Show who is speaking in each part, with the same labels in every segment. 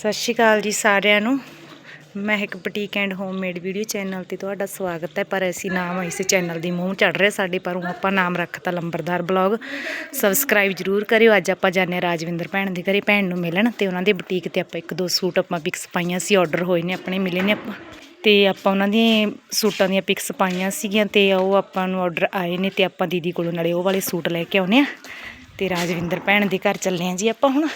Speaker 1: ਸਤਿ ਸ਼੍ਰੀ ਅਕਾਲ ਜੀ ਸਾਰਿਆਂ ਨੂੰ। ਮੈਂ ਇੱਕ boutique and homemade video channel ਤੇ ਤੁਹਾਡਾ ਸਵਾਗਤ ਹੈ, ਪਰ ਅਸੀਂ ਨਾਮ ਇਸ ਚੈਨਲ ਦੀ ਮੂੰਹ ਚੜ ਰਿਹਾ ਸਾਡੇ, ਪਰੋਂ ਆਪਾਂ ਨਾਮ ਰੱਖਤਾ ਲੰਬਰਦਾਰ ਬਲੌਗ। ਸਬਸਕ੍ਰਾਈਬ ਜਰੂਰ ਕਰਿਓ, ਅੱਜ ਆਪਾਂ ਜਾਂਦੇ ਹਾਂ ਰਾਜਵਿੰਦਰ ਭੈਣ ਦੇ ਘਰੇ, ਭੈਣ ਨੂੰ ਮਿਲਣ ਤੇ ਉਹਨਾਂ ਦੇ ਬੁਟੀਕ ਤੇ ਆਪਾਂ ਇੱਕ ਦੋ ਸੂਟ ਆਪਾਂ ਪਿਕਸ ਪਾਈਆਂ ਸੀ ਆਰਡਰ ਹੋਏ ਨੇ, ਆਪਣੇ ਮਿਲੇ ਨੇ ਆਪਾਂ। ਤੇ ਆਪਾਂ ਉਹਨਾਂ ਦੀਆਂ ਸੂਟਾਂ ਦੀਆਂ ਪਿਕਸ ਪਾਈਆਂ ਸੀਗੀਆਂ ਤੇ ਉਹ ਆਪਾਂ ਨੂੰ ਆਰਡਰ ਆਏ ਨੇ ਤੇ ਆਪਾਂ ਦੀਦੀ ਕੋਲੋਂ ਨਾਲੇ ਉਹ ਵਾਲੇ ਸੂਟ ਲੈ ਕੇ ਆਉਨੇ ਆ ਤੇ ਰਾਜਵਿੰਦਰ ਭੈਣ ਦੇ ਘਰ ਚੱਲੇ ਆ ਜੀ ਆਪਾਂ ਹੁਣ।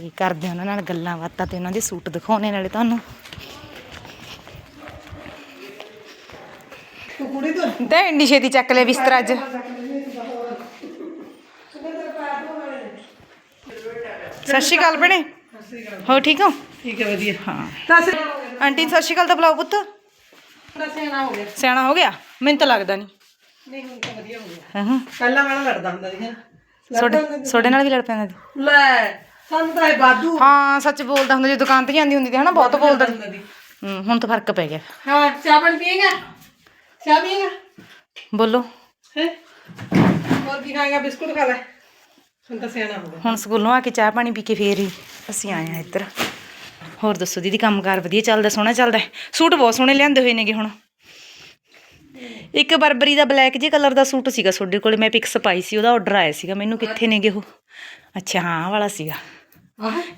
Speaker 1: ਤੇ ਕਰਦੇ ਹਾਂ ਉਹਨਾਂ ਨਾਲ ਗੱਲਾਂ ਬਾਤਾਂ ਤੇ ਉਹਨਾਂ ਦੇ ਸੂਟ ਦਿਖਾਉਣੇ ਨਾਲੇ ਤੁਹਾਨੂੰ। ਤੇ ਇੰਨੀ ਛੇਤੀ ਚੱਕ ਲਿਆ ਬਿਸਤਰਾ ਅੱਜ। ਸਤਿ ਸ਼੍ਰੀ ਅਕਾਲ ਭੈਣੇ। ਹੋ ਠੀਕ ਹੋ?
Speaker 2: ਠੀਕ ਹੈ ਵਧੀਆ।
Speaker 1: ਹਾਂ।
Speaker 2: ਦੱਸ।
Speaker 1: ਆਂਟੀ ਨੂੰ ਸਤਿ ਸ਼੍ਰੀ ਅਕਾਲ ਤਾਂ ਬੁਲਾਓ ਪੁੱਤ।
Speaker 2: ਸਿਆਣਾ ਹੋ ਗਿਆ।
Speaker 1: ਸਿਆਣਾ ਹੋ ਗਿਆ? ਮੈਨੂੰ ਤਾਂ ਲੱਗਦਾ ਨਹੀਂ।
Speaker 2: ਨਹੀਂ ਹੁਣ ਤਾਂ ਵਧੀਆ ਹੋ ਗਿਆ।
Speaker 1: ਹਾਂ
Speaker 2: ਪਹਿਲਾਂ ਵਾਲਾ ਲੜਦਾ ਹੁੰਦਾ ਸੀ ਨਾ।
Speaker 1: ਛੋਡੇ ਛੋਡੇ ਨਾਲ ਵੀ ਲੜ ਪੈਂਦਾ ਸੀ।
Speaker 2: ਲੈ। ਸਾਨੂੰ ਤਾਂ ਇਹ ਬਾਦੂ
Speaker 1: ਹਾਂ ਸੱਚ ਬੋਲਦਾ ਹੁੰਦਾ ਜੇ ਦੁਕਾਨ ਤੇ ਜਾਂਦੀ ਹੁੰਦੀ ਸੀ ਹਨਾ ਬਹੁਤ ਬੋਲਦਾ। ਹੂੰ, ਹੁਣ ਤਾਂ ਫ਼ਰਕ ਪੈ ਗਿਆ।
Speaker 2: ਹਾਂ ਚਾਹ ਪਾਣੀ ਪੀਏਗਾ? ਚਾਹ ਪੀਏਗਾ?
Speaker 1: ਬੋਲੋ।
Speaker 2: ਹੈ? ਹੋਰ ਕੀ ਖਾਏਗਾ? ਬਿਸਕੁਟ ਖਾ ਲੈ। ਹੁਣ ਤਾਂ ਸਿਆਣਾ ਹੋ ਗਿਆ।
Speaker 1: ਹੁਣ ਸਕੂਲੋਂ ਆ ਕੇ ਚਾਹ ਪਾਣੀ ਪੀ ਕੇ ਫੇਰ ਹੀ ਅਸੀਂ ਆਏ ਆ ਇੱਧਰ। ਹੋਰ ਦੱਸੋ ਦੀਦੀ ਕੰਮਕਾਰ ਵਧੀਆ ਚੱਲਦਾ ਸੋਹਣਾ ਚੱਲਦਾ? ਸੂਟ ਬਹੁਤ ਸੋਹਣੇ ਲਿਆਂਦੇ ਹੋਏ ਨੇਗੇ ਹੁਣ। ਇੱਕ ਬਰਬਰੀ ਦਾ ਬਲੈਕ ਜੇ ਕਲਰ ਦਾ ਸੂਟ ਸੀਗਾ ਤੁਹਾਡੇ ਕੋਲੇ ਮੈਂ ਪਿਕਸ ਪਾਈ ਸੀ ਉਹਦਾ ਆਰਡਰ ਆਇਆ ਸੀਗਾ। ਮੈਨੂੰ ਕਿੱਥੇ ਨੇਗੇ ਉਹ? ਅੱਛਾ ਹਾਂ ਵਾਲਾ ਸੀਗਾ।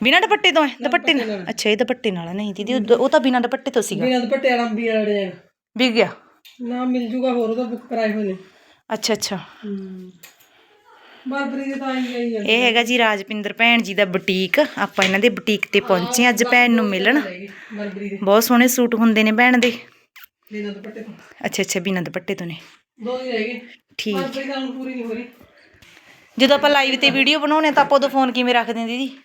Speaker 1: ਬਿਨਾਂ ਦੁਪੱਟੇ ਤੋਂ ਹੈ ਦੁਪੱਟੇ ਨਾਲ। ਅੱਛਾ ਇਹ ਦੁਪੱਟੇ ਨਾਲ ਹੈ। ਨਹੀਂ ਦੀਦੀ ਉਹ- ਉਹ ਤਾਂ ਬਿਨਾਂ ਦੁਪੱਟੇ ਤੋਂ ਸੀਗਾ।
Speaker 2: ਬਿਨਾਂ ਦੁਪੱਟੇ ਆਰੰਭੀ ਵਾਲੇ ਜਾਣ
Speaker 1: ਵਿਕ ਗਿਆ?
Speaker 2: ਨਾ ਮਿਲ ਜੂਗਾ ਹੋਰ ਉਹਦਾ ਬੁੱਕ ਕਰਾਏ ਹੋਏ ਨੇ।
Speaker 1: ਅੱਛਾ ਅੱਛਾ।
Speaker 2: ਹੂੰ। ਬਰਬਰੀ ਦੇ ਤਾਂ ਆਈ ਗਈ ਆ।
Speaker 1: ਇਹ ਹੈਗਾ ਜੀ ਰਾਜਪਿੰਦਰ ਭੈਣ ਜੀ ਦਾ ਬੁਟੀਕ। ਆਪਾਂ ਇਹਨਾਂ ਦੇ ਬੁਟੀਕ ਤੇ ਪਹੁੰਚੇ ਹਾਂ ਅੱਜ ਭੈਣ ਨੂੰ ਮਿਲਣ।
Speaker 2: ਬਰਬਰੀ ਦੇ।
Speaker 1: ਬਹੁਤ ਸੋਹਣੇ ਸੂਟ ਹੁੰਦੇ ਨੇ ਭੈਣ ਦੇ।
Speaker 2: ਬਿਨਾਂ ਦੁਪੱਟੇ ਤੋਂ।
Speaker 1: ਅੱਛਾ ਅੱਛਾ ਬਿਨਾਂ ਦੁਪੱਟੇ ਤੋਂ ਨੇ।
Speaker 2: ਦੋ ਹੀ ਰਹਿ ਗਏ।
Speaker 1: ਠੀਕ।
Speaker 2: ਬਰਬਰੀ ਤਾਂ ਹੁਣ ਪੂਰੀ ਨਹੀਂ ਹੋ ਰਹੀ।
Speaker 1: ਜਦੋਂ ਆਪਾਂ ਲਾਈਵ ਤੇ ਵੀਡੀਓ ਬਣਾਉਣੇ ਤਾਂ ਆਪਾਂ ਉਦੋਂ ਫੋਨ ਕਿਵੇਂ ਰੱਖਦੇ ਹਾਂ ਦੀਦੀ?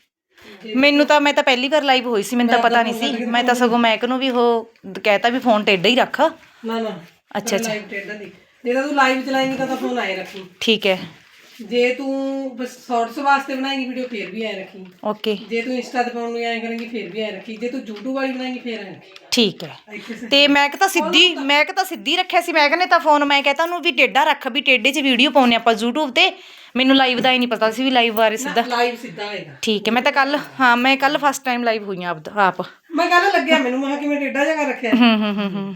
Speaker 1: ਮੈਨੂੰ ਤਾਂ ਮੈਂ ਤਾਂ ਪਹਿਲੀ ਵਾਰ ਲਾਈਵ ਹੋਈ ਸੀ ਮੈਨੂੰ ਤਾਂ ਪਤਾ ਨਹੀਂ ਸੀ। ਮੈਂ ਤਾਂ ਸਗੋਂ ਮੈਕ ਨੂੰ ਵੀ ਉਹ ਕਹਿਤਾ ਵੀ ਫੋਨ ਟੇਢਾ ਹੀ ਰੱਖ।
Speaker 2: ਨਾ ਨਾ।
Speaker 1: ਅੱਛਾ ਅੱਛਾ।
Speaker 2: ਲਾਈਵ ਟੇਡਾ ਦੀ ਜੇ ਤਾਂ ਤੂੰ ਲਾਈਵ ਚਲਾਏਂਗੀ ਤਾਂ ਤਾਂ ਫੋਨ ਆਏ ਰੱਖੀ।
Speaker 1: ਠੀਕ ਹੈ।
Speaker 2: ਜੇ ਤੂੰ ਸ਼ਾਰਟਸ ਵਾਸਤੇ ਬਣਾਏਂਗੀ ਵੀਡੀਓ ਫੇਰ ਵੀ ਆਏ ਰੱਖੀ।
Speaker 1: ਓਕੇ
Speaker 2: ਜੇ ਤੂੰ ਇੰਸਟਾ ਤੇ ਪਾਉਣ ਨੂੰ ਆਏ ਕਰੇਂਗੀ ਫੇਰ ਵੀ ਆਏ ਰੱਖੀ। ਜੇ ਤੂੰ YouTube ਵਾਲੀ ਬਣਾਏਂਗੀ ਫੇਰ ਆਏ ਰੱਖੀ।
Speaker 1: ਠੀਕ ਹੈ। ਤੇ ਮੈਂ ਤਾਂ ਸਿੱਧੀ ਮੈਂ ਤਾਂ ਸਿੱਧੀ ਰੱਖਿਆ ਸੀ। ਮੈਂ ਕਹਿੰਦੇ ਤਾਂ ਫੋਨ ਮੈਂ ਕਹਤਾ ਉਹਨੂੰ ਵੀ ਟੇਢਾ ਰੱਖ ਵੀ ਟੇਢੇ 'ਚ ਵੀਡੀਓ ਪਾਉਣੇ ਆਪਾਂ YouTube ਤੇ। ਮੈਨੂੰ ਲਾਈਵ ਦਾ ਹੀ ਨਹੀਂ ਪਤਾ ਸੀ ਵੀ ਲਾਈਵ ਬਾਰੇ ਸਿੱਧਾ।
Speaker 2: ਲਾਈਵ ਸਿੱਧਾ ਆਏਗਾ
Speaker 1: ਠੀਕ ਹੈ ਮੈਂ ਤਾਂ ਕੱਲ ਹਾਂ ਮੈਂ ਕੱਲ ਫਸਟ ਟਾਈਮ ਲਾਈਵ ਹੋਈ ਆਪ ਆਪ।
Speaker 2: ਮੈਂ ਕੱਲ ਲੱਗਿਆ ਮੈਨੂੰ ਮੈਂ ਕਿਹਾ ਕਿਵੇਂ ਟੇਡਾ ਕਰ ਰੱਖਿਆ।
Speaker 1: ਹੂੰ ਹੂੰ ਹੂੰ ਹੂੰ।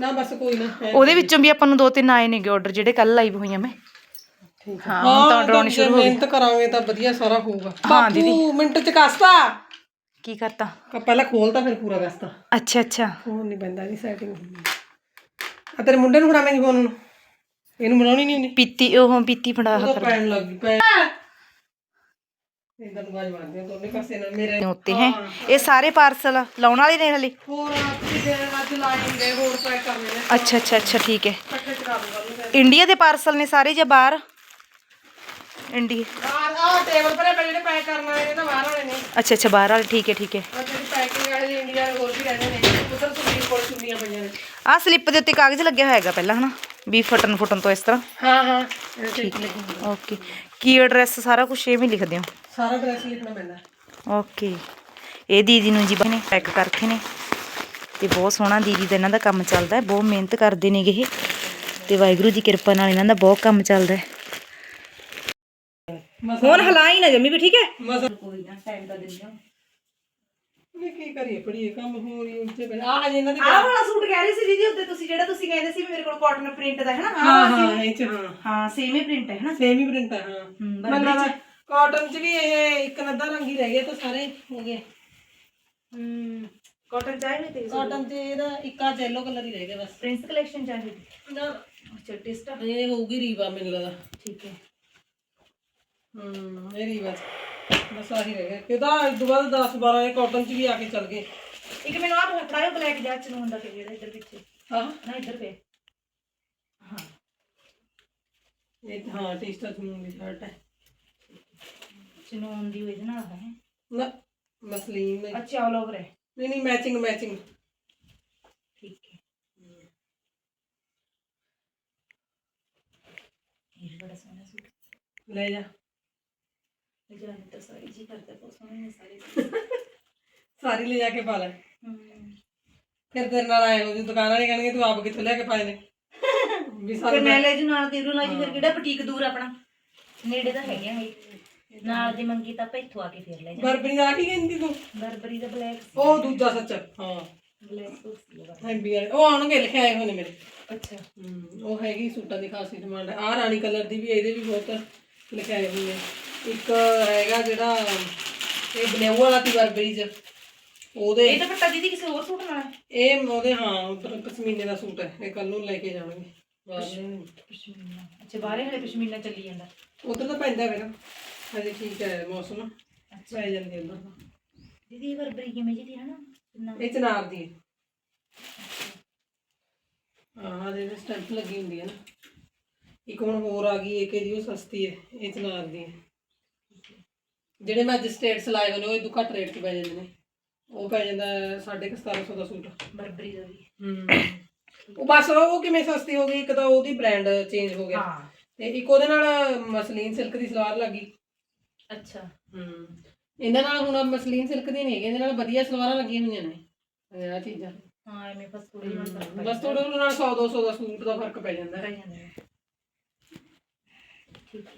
Speaker 2: ਨਾ ਬਸ ਕੋਈ ਨਾ।
Speaker 1: ਉਹਦੇ ਵਿੱਚੋਂ ਵੀ ਆਪਾਂ ਨੂੰ ਦੋ ਤਿੰਨ ਆਏ ਨੇਗੇ ਆਰਡਰ ਜਿਹੜੇ ਕੱਲ ਲਾਈਵ ਹੋਈਆਂ ਮੈਂ।
Speaker 2: ਠੀਕ
Speaker 1: ਹਾਂ ਤਾਂ
Speaker 2: ਜੇ
Speaker 1: ਸ਼ੁਰੂ ਹੋ ਗਏ
Speaker 2: ਮਿਹਨਤ ਕਰਾਂਗੇ ਤਾਂ ਵਧੀਆ ਸਾਰਾ ਹੋਊਗਾ।
Speaker 1: ਹਾਂ ਦੀਦੀ।
Speaker 2: ਮਿੰਟ ਚ ਕਸਤਾ?
Speaker 1: ਕੀ ਕਰਤਾ?
Speaker 2: ਪਹਿਲਾਂ ਖੋਲਤਾ ਫਿਰ ਪੂਰਾ ਕਸਤਾ
Speaker 1: ਅੱਛਾ ਅੱਛਾ।
Speaker 2: ਫੋਨ ਨਹੀਂ ਬੰਦਾ ਨਹੀਂ ਸੈਟਿੰਗ ਆ ਤੇਰੇ ਮੁੰਡੇ ਨੂੰ ਫੜਾਵੇਂਗੀ ਫੋਨ ਨੂੰ? ਇਹਨੂੰ ਬਣਾਉਣੀ ਨਹੀਂ ਹੁੰਦੀ?
Speaker 1: ਪੀਤੀ ਉਹ ਪੀਤੀ ਫੜਾ
Speaker 2: ਉਹਦਾ ਪੈਣ ਲੱਗ ਗਈ ਪੈਣ। ਇੰਦਰ ਨੂੰ ਬਾਜ ਮਾਰਦੇ ਆ ਦੋਨੇ ਪਾਸੇ ਨਾਲ ਮੇਰੇ।
Speaker 1: ਉੱਤੇ ਹੈ। ਇਹ ਸਾਰੇ ਪਾਰਸਲ ਲਾਉਣ ਵਾਲੇ ਨੇ ਹਲੇ?
Speaker 2: ਹੋਰ ਕਿਤੇ ਅੱਜ ਲਾਏਂਗੇ ਹੋਰ ਪੈਕ ਕਰਨੇ ਨੇ।
Speaker 1: ਅੱਛਾ ਅੱਛਾ ਅੱਛਾ ਠੀਕ ਹੈ। ਇੰਡੀਆ ਦੇ ਪਾਰਸਲ ਨੇ ਸਾਰੇ ਜਾਂ ਬਾਹਰ? ਇੰਡੀਆ।
Speaker 2: ਆ ਆ ਟੇਬਲ ਪਰੇ ਪਏ ਜਿਹੜੇ ਪੈਕ ਕਰਨ ਵਾਲੇ ਨੇ ਤਾਂ ਬਾਹਰ ਵਾਲੇ ਨੇ।
Speaker 1: ਅੱਛਾ ਅੱਛਾ ਬਾਹਰ ਵਾਲੇ ਠੀਕ ਹੈ ਠੀਕ ਹੈ।
Speaker 2: ਆ ਜਿਹੜੀ ਪੈਕਿੰਗ ਵਾਲੇ ਨੇ ਇੰਡੀਆ ਦੇ ਹੋਰ ਵੀ ਰਹਿੰਦੇ ਨੇ। ਉਧਰ ਸੁਨੀਲ ਕੋਲ ਚੁੰਨੀਆਂ ਪਈਆਂ ਨੇ।
Speaker 1: ਆਹ ਸਲਿੱਪ ਦੇ ਉੱਤੇ ਕਾਗਜ਼ ਲੱਗਿਆ ਹੋਇਆ ਹੈਗਾ ਪਹਿਲਾਂ ਹਨਾ? ਵੀ ਫਟਣ ਫੁੱਟਣ ਤੋਂ ਇਸ ਤਰ੍ਹਾਂ।
Speaker 2: ਹਾਂ ਹਾਂ ਇਹ ਠੀਕ ਲਿਖੀ
Speaker 1: ਓਕੇ। ਕੀ ਐਡਰੈਸ ਸਾਰਾ ਕੁਝ ਐਵੇਂ ਲਿਖਦੇ ਹੋ?
Speaker 2: ਸਾਰਾ ਡਰੈਸ ਲਿਖਣਾ ਪੈਂਦਾ।
Speaker 1: ਓਕੇ। ਇਹ ਦੀਦੀ ਨੂੰ ਜੀ ਨੇ ਪੈਕ ਕਰਕੇ ਨੇ। ਤੇ ਬਹੁਤ ਸੋਹਣਾ ਦੀਦੀ ਦਾ ਇਹਨਾਂ ਦਾ ਕੰਮ ਚੱਲਦਾ ਹੈ ਬਹੁਤ ਮਿਹਨਤ ਕਰਦੇ ਨੇਗੇ ਇਹ। ਤੇ ਵਾਹਿਗੁਰੂ ਦੀ ਕਿਰਪਾ ਨਾਲ ਇਹਨਾਂ ਦਾ ਬਹੁਤ ਕੰਮ ਚੱਲਦਾ ਹੈ। ਹੁਣ ਹਲਾਈ ਨਾ ਜੰਮੀ ਵੀ ਠੀਕ ਹੈ
Speaker 2: ਮਜ਼ਾ ਕੋਈ ਨਾ ਟਾਈਮ ਤਾਂ ਦਿੰਦੇ ਇਹ ਕੀ ਕਰੀਏ ਪੜੀਏ ਕੰਮ ਹੋ ਰਹੀ ਉੱਤੇ ਪਹਿਲਾਂ ਆ ਹਜੇ ਇਹਨਾਂ ਦੇ
Speaker 1: ਆਹ ਵਾਲਾ ਸੂਟ ਕਹਿ ਰਹੀ ਸੀ ਦੀਦੀ ਉੱਤੇ ਤੁਸੀਂ ਜਿਹੜਾ ਤੁਸੀਂ ਕਹਿੰਦੇ ਸੀ ਵੀ ਮੇਰੇ ਕੋਲ ਕਾਟਨ ਪ੍ਰਿੰਟ ਦਾ ਹੈ ਨਾ
Speaker 2: ਹਾਂ ਹਾਂ ਇਹ ਚ ਹਾਂ
Speaker 1: ਹਾਂ ਸੇਮ ਹੀ ਪ੍ਰਿੰਟ ਹੈ ਨਾ
Speaker 2: ਸੇਮ ਹੀ ਪ੍ਰਿੰਟ ਹੈ ਹਾਂ
Speaker 1: ਹਮ,
Speaker 2: ਮਤਲਬ ਕਾਟਨ ਚ ਵੀ ਇਹ ਇੱਕ ਨੱਦਾ ਰੰਗ ਹੀ ਰਹਿ ਗਿਆ ਤਾਂ ਸਾਰੇ ਹੋ ਗਏ
Speaker 1: ਹਮ ਕਾਟਨ ਚਾਹੀਦੀ ਤੇ
Speaker 2: ਕਾਟਨ ਚ ਇਹਦਾ ਇੱਕਾ ਜੈਲੋ ਕਲਰ ਹੀ ਰਹਿ ਗਿਆ ਬਸ।
Speaker 1: ਪ੍ਰਿੰਸ ਕਲੈਕਸ਼ਨ ਚਾਹੀਦੀ
Speaker 2: ਨਾ
Speaker 1: ਅੱਛਾ ਟਿਸਟ
Speaker 2: ਇਹ ਹੋਊਗੀ ਰੀਵਾ ਮੈਨੂੰ ਲੱਗਦਾ।
Speaker 1: ਠੀਕ ਹੈ।
Speaker 2: ਹੂੰ ਇਹ ਰੀਵਾ ਬਸ ਆਹੀ ਰਹਿ ਗਿਆ। ਕਿਦਾ ਇਸ ਤੋਂ ਬਾਅਦ 10 12 ਇਹ ਕਾਟਨ ਚ ਵੀ ਆ ਕੇ ਚੱਲ ਗਏ।
Speaker 1: ਇੱਕ ਮੈਨੂੰ ਆਹ ਫੜਾਇਓ ਬਲੈਕ ਜੈਚ ਨੂੰ ਹੁੰਦਾ ਕਿ ਜਿਹੜਾ ਇੱਧਰ ਪਿੱਛੇ।
Speaker 2: ਹਾਂ
Speaker 1: ਨਾ ਇੱਧਰ ਪੇ ਹਾਂ।
Speaker 2: ਇਹ ਹਾਂ ਟੀ-ਸ਼ਰਟ ਨੂੰ ਦੀ ਸ਼ਰਟ ਹੈ।
Speaker 1: ਚਨੂਨ ਦੀ ਉਹਦੇ ਨਾਲ ਹੈ।
Speaker 2: ਨਾ ਮਸਲੀਨ ਨਹੀਂ
Speaker 1: ਅੱਛਾ ਆਲ ਓਵਰ ਹੈ।
Speaker 2: ਨਹੀਂ ਮੈਚਿੰਗ ਮੈਚਿੰਗ
Speaker 1: ਠੀਕ ਹੈ। ਇਹ ਬੜਾ ਸੋਹਣਾ ਸੂਟ।
Speaker 2: ਲੈ ਜਾ।
Speaker 1: ਤਾਂ ਸਾਰੀ ਜੀ ਕਰਦਾ ਬਹੁਤ ਸੋਹਣੇ ਨੇ ਸਾਰੇ
Speaker 2: ਸਾਰੀ ਲੈ ਜਾ ਕੇ ਪਾ ਲੈ। ਫਿਰ ਤੇਰੇ ਨਾਲ ਆਏ ਹੋ ਜੀ ਦੁਕਾਨ ਵਾਲੇ ਕਹਿਣਗੇ ਤੂੰ ਆਪ ਕਿੱਥੋਂ ਲਿਆ ਕੇ ਪਾਏ ਨੇ? ਵੀ ਸਾਨੂੰ
Speaker 1: ਮੈਂ ਲੈ ਜੂ ਨਾਲ ਤੇਰੂ ਨਾਲ ਜੀ ਫਿਰ ਕਿਹੜਾ ਬੁਟੀਕ ਦੂਰ ਆਪਣਾ? ਨੇੜੇ ਤਾਂ ਹੈਗੇ ਆ ਨਾਲ ਦੀ ਮੰਗੀ ਤਾਂ ਆਪਾਂ ਇੱਥੋਂ ਆ ਕੇ ਫੇਰ ਲੈ
Speaker 2: ਬਰਬਰੀ ਦਾ ਕੀ ਕਹਿੰਦੀ ਤੂੰ?
Speaker 1: ਬਰਬਰੀ ਦਾ ਬਲੈਕ
Speaker 2: ਉਹ ਦੂਜਾ ਸੱਚ ਹਾਂ।
Speaker 1: ਬਲੈਕ ਸੂਟ ਸੀ ਉਹਦਾ।
Speaker 2: ਹੈਂਬੀ ਵਾਲੇ ਉਹ ਆਉਣਗੇ ਲਿਖੇ ਆਏ ਹੋਏ ਨੇ ਮੇਰੇ।
Speaker 1: ਅੱਛਾ।
Speaker 2: ਹਮ, ਉਹ ਹੈਗੀ ਸੂਟਾਂ ਦੀ ਖਾਸੀ ਡਿਮਾਂਡ ਆ ਰਾਣੀ ਕਲਰ ਦੀ ਵੀ ਇਹਦੇ ਵੀ ਬਹੁਤ ਲਿਖਾਏ ਹੋਏ ਨੇ। ਇੱਕ ਹੈਗਾ ਜਿਹੜਾ ਇਹ ਬਲੇਊ ਵਾਲਾ ਤੀ ਬਰਬਰੀ ਚ ਉਹਦੇ
Speaker 1: ਇਹ ਦੁਪੱਟਾ ਦੀਦੀ ਕਿਸੇ ਹੋਰ ਸੂਟ ਨਾਲ?
Speaker 2: ਇਹ ਉਹਦੇ ਹਾਂ ਉੱਧਰ ਪਸ਼ਮੀਨੇ ਦਾ ਸੂਟ ਹੈ। ਇਹ ਕੱਲ ਨੂੰ ਲੈ ਕੇ ਜਾਵਾਂਗੇ
Speaker 1: ਪਸ਼ਮੀਨਾ। ਅੱਛਾ ਬਾਹਰੇ ਹਲੇ ਪਸ਼ਮੀਨਾ ਚੱਲੀ ਜਾਂਦਾ।
Speaker 2: ਉਧਰ ਤਾਂ ਪੈਂਦਾ ਫਿਰ। ਹਜੇ ਠੀਕ ਹੈ ਮੌਸਮ। ਪੈ ਜਾਂਦੀ ਉਧਰ ਤਾਂ।
Speaker 1: ਦੀਦੀ ਇਹ ਬਰਬਰੀ ਕਿਵੇਂ ਜੀ ਦੀ ਹੈ ਨਾ?
Speaker 2: ਇਹ ਚਨਾਰ ਦੀ ਹੈ। ਇਹਦੇ ਸਟੈਂਪ ਲੱਗੀ ਹੁੰਦੀ ਹੈ ਨਾ। ਇੱਕ ਹੁਣ ਹੋਰ ਆ ਗਈ ਇੱਕ ਇਹਦੀ ਉਹ ਸਸਤੀ ਹੈ। ਇਹ ਚਨਾਰ ਦੀ ਹੈ। ਜਿਹੜੇ ਮੈਂ ਅੱਜ ਸਟੇਟਸ ਲਾਏ ਹੋਏ ਨੇ ਉਹ ਤੋਂ ਘੱਟ ਰੇਟ 'ਤੇ ਪੈ ਜਾਂਦੇ ਨੇ। ਉਹ ਪੈ ਜਾਂਦਾ 1750 ਦਾ ਸੂਟ।
Speaker 1: ਬਰਬਰੀ ਦਾ ਵੀ।
Speaker 2: ਹੂੰ। ਉਹ ਬਸ ਉਹ ਕਿਵੇਂ ਸਸਤੀ ਹੋ ਗਈ? ਇੱਕ ਤਾਂ ਉਹਦੀ ਬ੍ਰਾਂਡ ਚੇਂਜ ਹੋ ਗਿਆ।
Speaker 1: ਹਾਂ।
Speaker 2: ਤੇ ਇੱਕ ਉਹਦੇ ਨਾਲ ਮਸਲੀਨ ਸਿਲਕ ਦੀ ਸਲਵਾਰ ਲੱਗੀ
Speaker 1: ਅੱਛਾ।
Speaker 2: ਹੂੰ। ਇਹਨਾਂ ਨਾਲ ਹੁਣ ਮਸਲੀਨ ਸਿਲਕ ਦੀ ਨਹੀਂ ਹੈਗੀ ਇਹਦੇ ਨਾਲ ਵਧੀਆ ਸਲਵਾਰਾਂ ਲੱਗੀਆਂ ਹੋਈਆਂ ਨੇ। ਇਹ ਚੀਜ਼ਾਂ।
Speaker 1: ਹਾਂ ਐਵੇਂ ਬਸ ਥੋੜੀ ਜਿਹੀ ਫ਼ਰਕ ਪੈ
Speaker 2: ਬਸ ਥੋੜਾ ਉਹਨਾਂ ਨਾਲ 100 200 ਦਾ ਸੂਟ ਦਾ ਫ਼ਰਕ ਪੈ ਜਾਂਦਾ। ਹੈ
Speaker 1: ਜਾਂਦਾ। ਹੈ ਠੀਕ ਹੈ।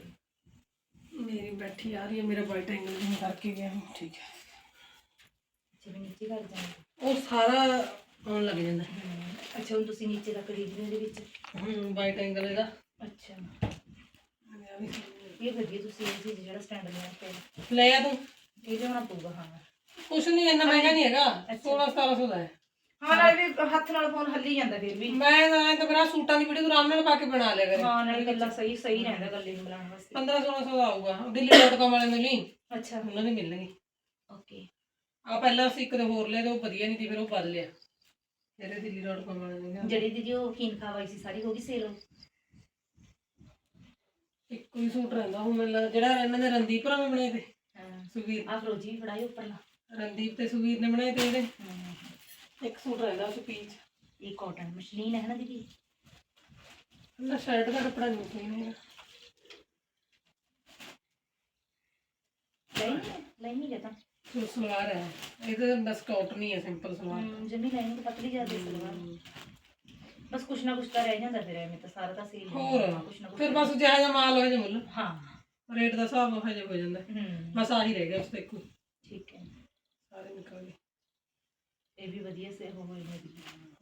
Speaker 2: ਮੇਰੀ ਬੈਠੀ ਆ ਰਹੀ ਹੈ ਮੇਰਾ ਵਾਈਟ ਐਂਗਲ ਨਹੀਂ ਕਰਕੇ ਗਿਆ ਹੂੰ ਠੀਕ ਹੈ।
Speaker 1: ਜਿਵੇਂ ਨੀਚੇ ਕਰ ਜਾਂਦਾ
Speaker 2: ਉਹ ਸਾਰਾ ਆਉਣ ਲੱਗ ਜਾਂਦਾ।
Speaker 1: ਅੱਛਾ ਹੁਣ ਤੁਸੀਂ ਨੀਚੇ ਤੱਕ ਹੋ ਇਹਦੇ ਵਿੱਚ।
Speaker 2: ਹੂੰ ਵਾਈਟ ਐਂਗਲ ਇਹਦਾ।
Speaker 1: ਅੱਛਾ। ਇਹ ਵਧੀਆ ਤੁਸੀਂ ਇਹ ਚੀਜ਼ ਜਿਹੜਾ ਸਟੈਂਡ ਲਿਆ ਤੇ
Speaker 2: ਲੈ ਆ ਤੂੰ।
Speaker 1: ਇਹ ਲਿਆਉਣਾ ਪਊਗਾ ਹਾਂ।
Speaker 2: ਕੁਛ ਨਹੀਂ ਇੰਨਾ ਮਹਿੰਗਾ ਨਹੀਂ ਹੈਗਾ। 16 1700 ਦਾ ਹੈ।
Speaker 1: ਹਾਂ ਨਾਲ ਵੀ ਹੱਥ ਨਾਲ ਫੋਨ ਹੱਲੀ ਜਾਂਦਾ ਫਿਰ ਵੀ।
Speaker 2: ਮੈਂ ਤਾਂ ਤਾਂ ਮੇਰਾ ਸੂਟਾਂ ਦੀ ਵੀਡੀਓ ਆਰਾਮ ਨਾਲ ਪਾ ਕੇ ਬਣਾ ਲਿਆ ਕਰੇ।
Speaker 1: ਹਾਂ ਨਾਲ ਗੱਲਾਂ ਸਹੀ ਸਹੀ ਰਹਿੰਦਾ ਗੱਲੇ ਨੂੰ ਮਿਲਾਉਣ ਵਾਸਤੇ।
Speaker 2: 15 1600 ਦਾ ਆਊਗਾ। ਦਿੱਲੀ.com ਵਾਲੇ ਨੂੰ ਲਈ
Speaker 1: ਅੱਛਾ।
Speaker 2: ਉਹਨਾਂ ਦੇ ਮਿਲਣਗੇ।
Speaker 1: ਓਕੇ
Speaker 2: ਆ ਪਹਿਲਾਂ ਅਸੀਂ ਇੱਕ ਦੇ ਹੋਰ ਲਏ ਤੇ ਉਹ ਵਧੀਆ ਨਹੀਂ ਸੀ ਫਿਰ ਉਹ ਬਦਲ ਲਿਆ। ਜਿਹੜੇ ਦਿੱਲੀ.com ਵਾਲੇ ਨੇ।
Speaker 1: ਜਿਹੜੀ ਦੀਦੀ ਉਹ ਖੀਨ ਖਾਵਾਈ ਸੀ ਸਾਰੀ ਹੋ ਗਈ ਸੇਲ
Speaker 2: ਇੱਕੋ ਹੀ ਸੂਟ ਰਹਿੰਦਾ। ਹੁਣ ਮੈਨੂੰ ਲੱਗਦਾ ਜਿਹੜਾ ਇਹਨਾਂ ਨੇ ਰਣਦੀਪ ਭਰਾ ਨੇ ਬਣਾਏ ਤੇ
Speaker 1: ਹਾਂ।
Speaker 2: ਸੁਵੀਰ।
Speaker 1: ਆ ਫਰੋਜੀ ਫੜਾਈ ਉੱਪਰਲਾ।
Speaker 2: ਰਣਦੀਪ ਤੇ ਸੁਵੀਰ ਨੇ ਬਣਾਏ ਤੇ ਇਹਦੇ। ਇੱਕ ਸੂਟ ਰਹਿੰਦਾ ਉਸ ਪੀਚ।
Speaker 1: ਇਹ ਕਾਟਨ ਮਸ਼ਲੀਨ ਹੈ ਨਾ ਦੀਦੀ।
Speaker 2: ਨਾ ਸ਼ਰਟ ਦਾ ਕੱਪੜਾ ਨਹੀਂ ਸੀ ਹੈਗਾ।
Speaker 1: ਲਾਈਨ ਲਾਈਨ ਨਹੀਂ ਲੈਤਾ
Speaker 2: ਸੂਟ ਸਲਵਾਰ ਹੈ। ਇਹਦੇ ਬਸ ਕਾਟਨ ਹੀ ਹੈ ਸਿੰਪਲ ਸਲਵਾਰ।
Speaker 1: ਜਮੀ ਲਾਈਨ ਤਾਂ ਪਤਲੀ ਜਾਂਦੀ ਸਲਵਾਰ। ਬਸ ਕੁਛ ਨਾ ਕੁਛ ਤਾਂ ਰਹਿ ਜਾਂਦਾ ਫਿਰ ਐਵੇਂ ਤਾਂ ਸਾਰਾ ਤਾਂ ਸੇਲ
Speaker 2: ਹੋਰ?
Speaker 1: ਕੁਛ ਨਾ ਕੁਛ
Speaker 2: ਫਿਰ ਬਸ ਜਿਹੜਾ ਜਿਹਾ ਮਾਲ ਹੋਏ ਜਿਹਾ ਮੁੱਲ।
Speaker 1: ਹਾਂ।
Speaker 2: ਰੇਟ ਦਾ ਹਿਸਾਬ ਹੋ ਜਿਹਾ ਹੋ ਜਾਂਦਾ।
Speaker 1: ਹੂੰ
Speaker 2: ਬਸ ਆਹੀ ਰਹਿ ਗਿਆ ਉਸ ਤੇ ਇੱਕੋ।
Speaker 1: ਠੀਕ ਹੈ।
Speaker 2: ਸਾਰੇ ਨਿਕਲ ਗਏ।
Speaker 1: ਇਹ ਵੀ ਵਧੀਆ ਸੇ ਹੋ ਹੋਈ ਮੇਰੀ।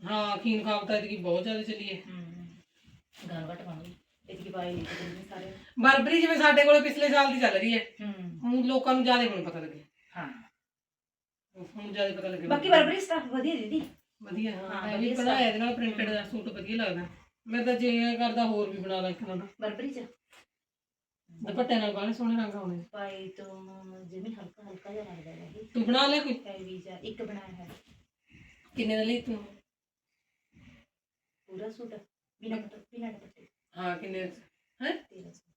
Speaker 2: ਹਾਂ ਖੀਨ ਖਾਬ ਤਾਂ ਇਹਦੀ ਬਹੁਤ ਜ਼ਿਆਦਾ ਚੱਲੀ ਹੈ।
Speaker 1: ਹੂੰ ਪਾਉਂਗੀ ਇਤਕੀ ਪਾਈ ਲਿਖ ਦਿੰਦੇ ਸਾਰੇ।
Speaker 2: ਬਰਬਰੀ ਜਿਵੇਂ ਸਾਡੇ ਕੋਲੇ ਪਿਛਲੇ ਸਾਲ ਦੀ ਚੱਲ ਰਹੀ ਹੈ
Speaker 1: ਹੂੰ।
Speaker 2: ਹੁਣ ਲੋਕਾਂ ਨੂੰ ਜ਼ਿਆਦਾ ਹੁਣ ਪਤਾ ਲੱਗੇ।
Speaker 1: ਹਾਂ।
Speaker 2: ਹੁਣ ਜ਼ਿਆਦਾ ਪਤਾ ਲੱਗੇ।
Speaker 1: ਬਾਕੀ ਬਰਬਰੀ ਸਟਾਫ ਵਧੀਆ ਦੀਦੀ।
Speaker 2: ਵਧੀਆ ਹਾਂ
Speaker 1: ਹਾਂ, ਵਧੀਆ
Speaker 2: ਬਣਾਇਆ ਇਹਦੇ ਨਾਲ ਪ੍ਰਿੰਟਡ ਦਾ ਸੂਟ ਵਧੀਆ ਲੱਗਦਾ। ਮੈਂ ਤਾਂ ਜੇ ਕਰਦਾ ਹੋਰ ਵੀ ਬਣਾ ਲਾਂ ਇੱਕ
Speaker 1: ਬਰਬਰੀ ਚ?
Speaker 2: ਦੁਪੱਟੇ ਨਾਲ ਬਾਹਲੇ ਸੋਹਣੇ ਰੰਗ ਆਉਣੇ।
Speaker 1: ਪਾਈ ਤੋਂ ਜਿਵੇਂ ਹਲਕਾ ਹਲਕਾ ਜਿਹਾ ਲੱਗਦਾ ਹੈ। ਇਹ
Speaker 2: ਤੂੰ ਬਣਾ ਲਿਆ ਕੋਈ?
Speaker 1: ਇੱਕ ਬਣਾਇਆ ਹੈ।
Speaker 2: ਕਿੰਨੇ ਦਾ ਲਈ ਤੂੰ?
Speaker 1: ਪੂਰਾ ਸੂਟ ਬਿਨਾ ਦੁਪੱਟੇ ਬਿਨਾ ਦੁਪੱਟੇ
Speaker 2: ਹਾਂ ਕਿੰਨੇ ਹੈ?
Speaker 1: 1300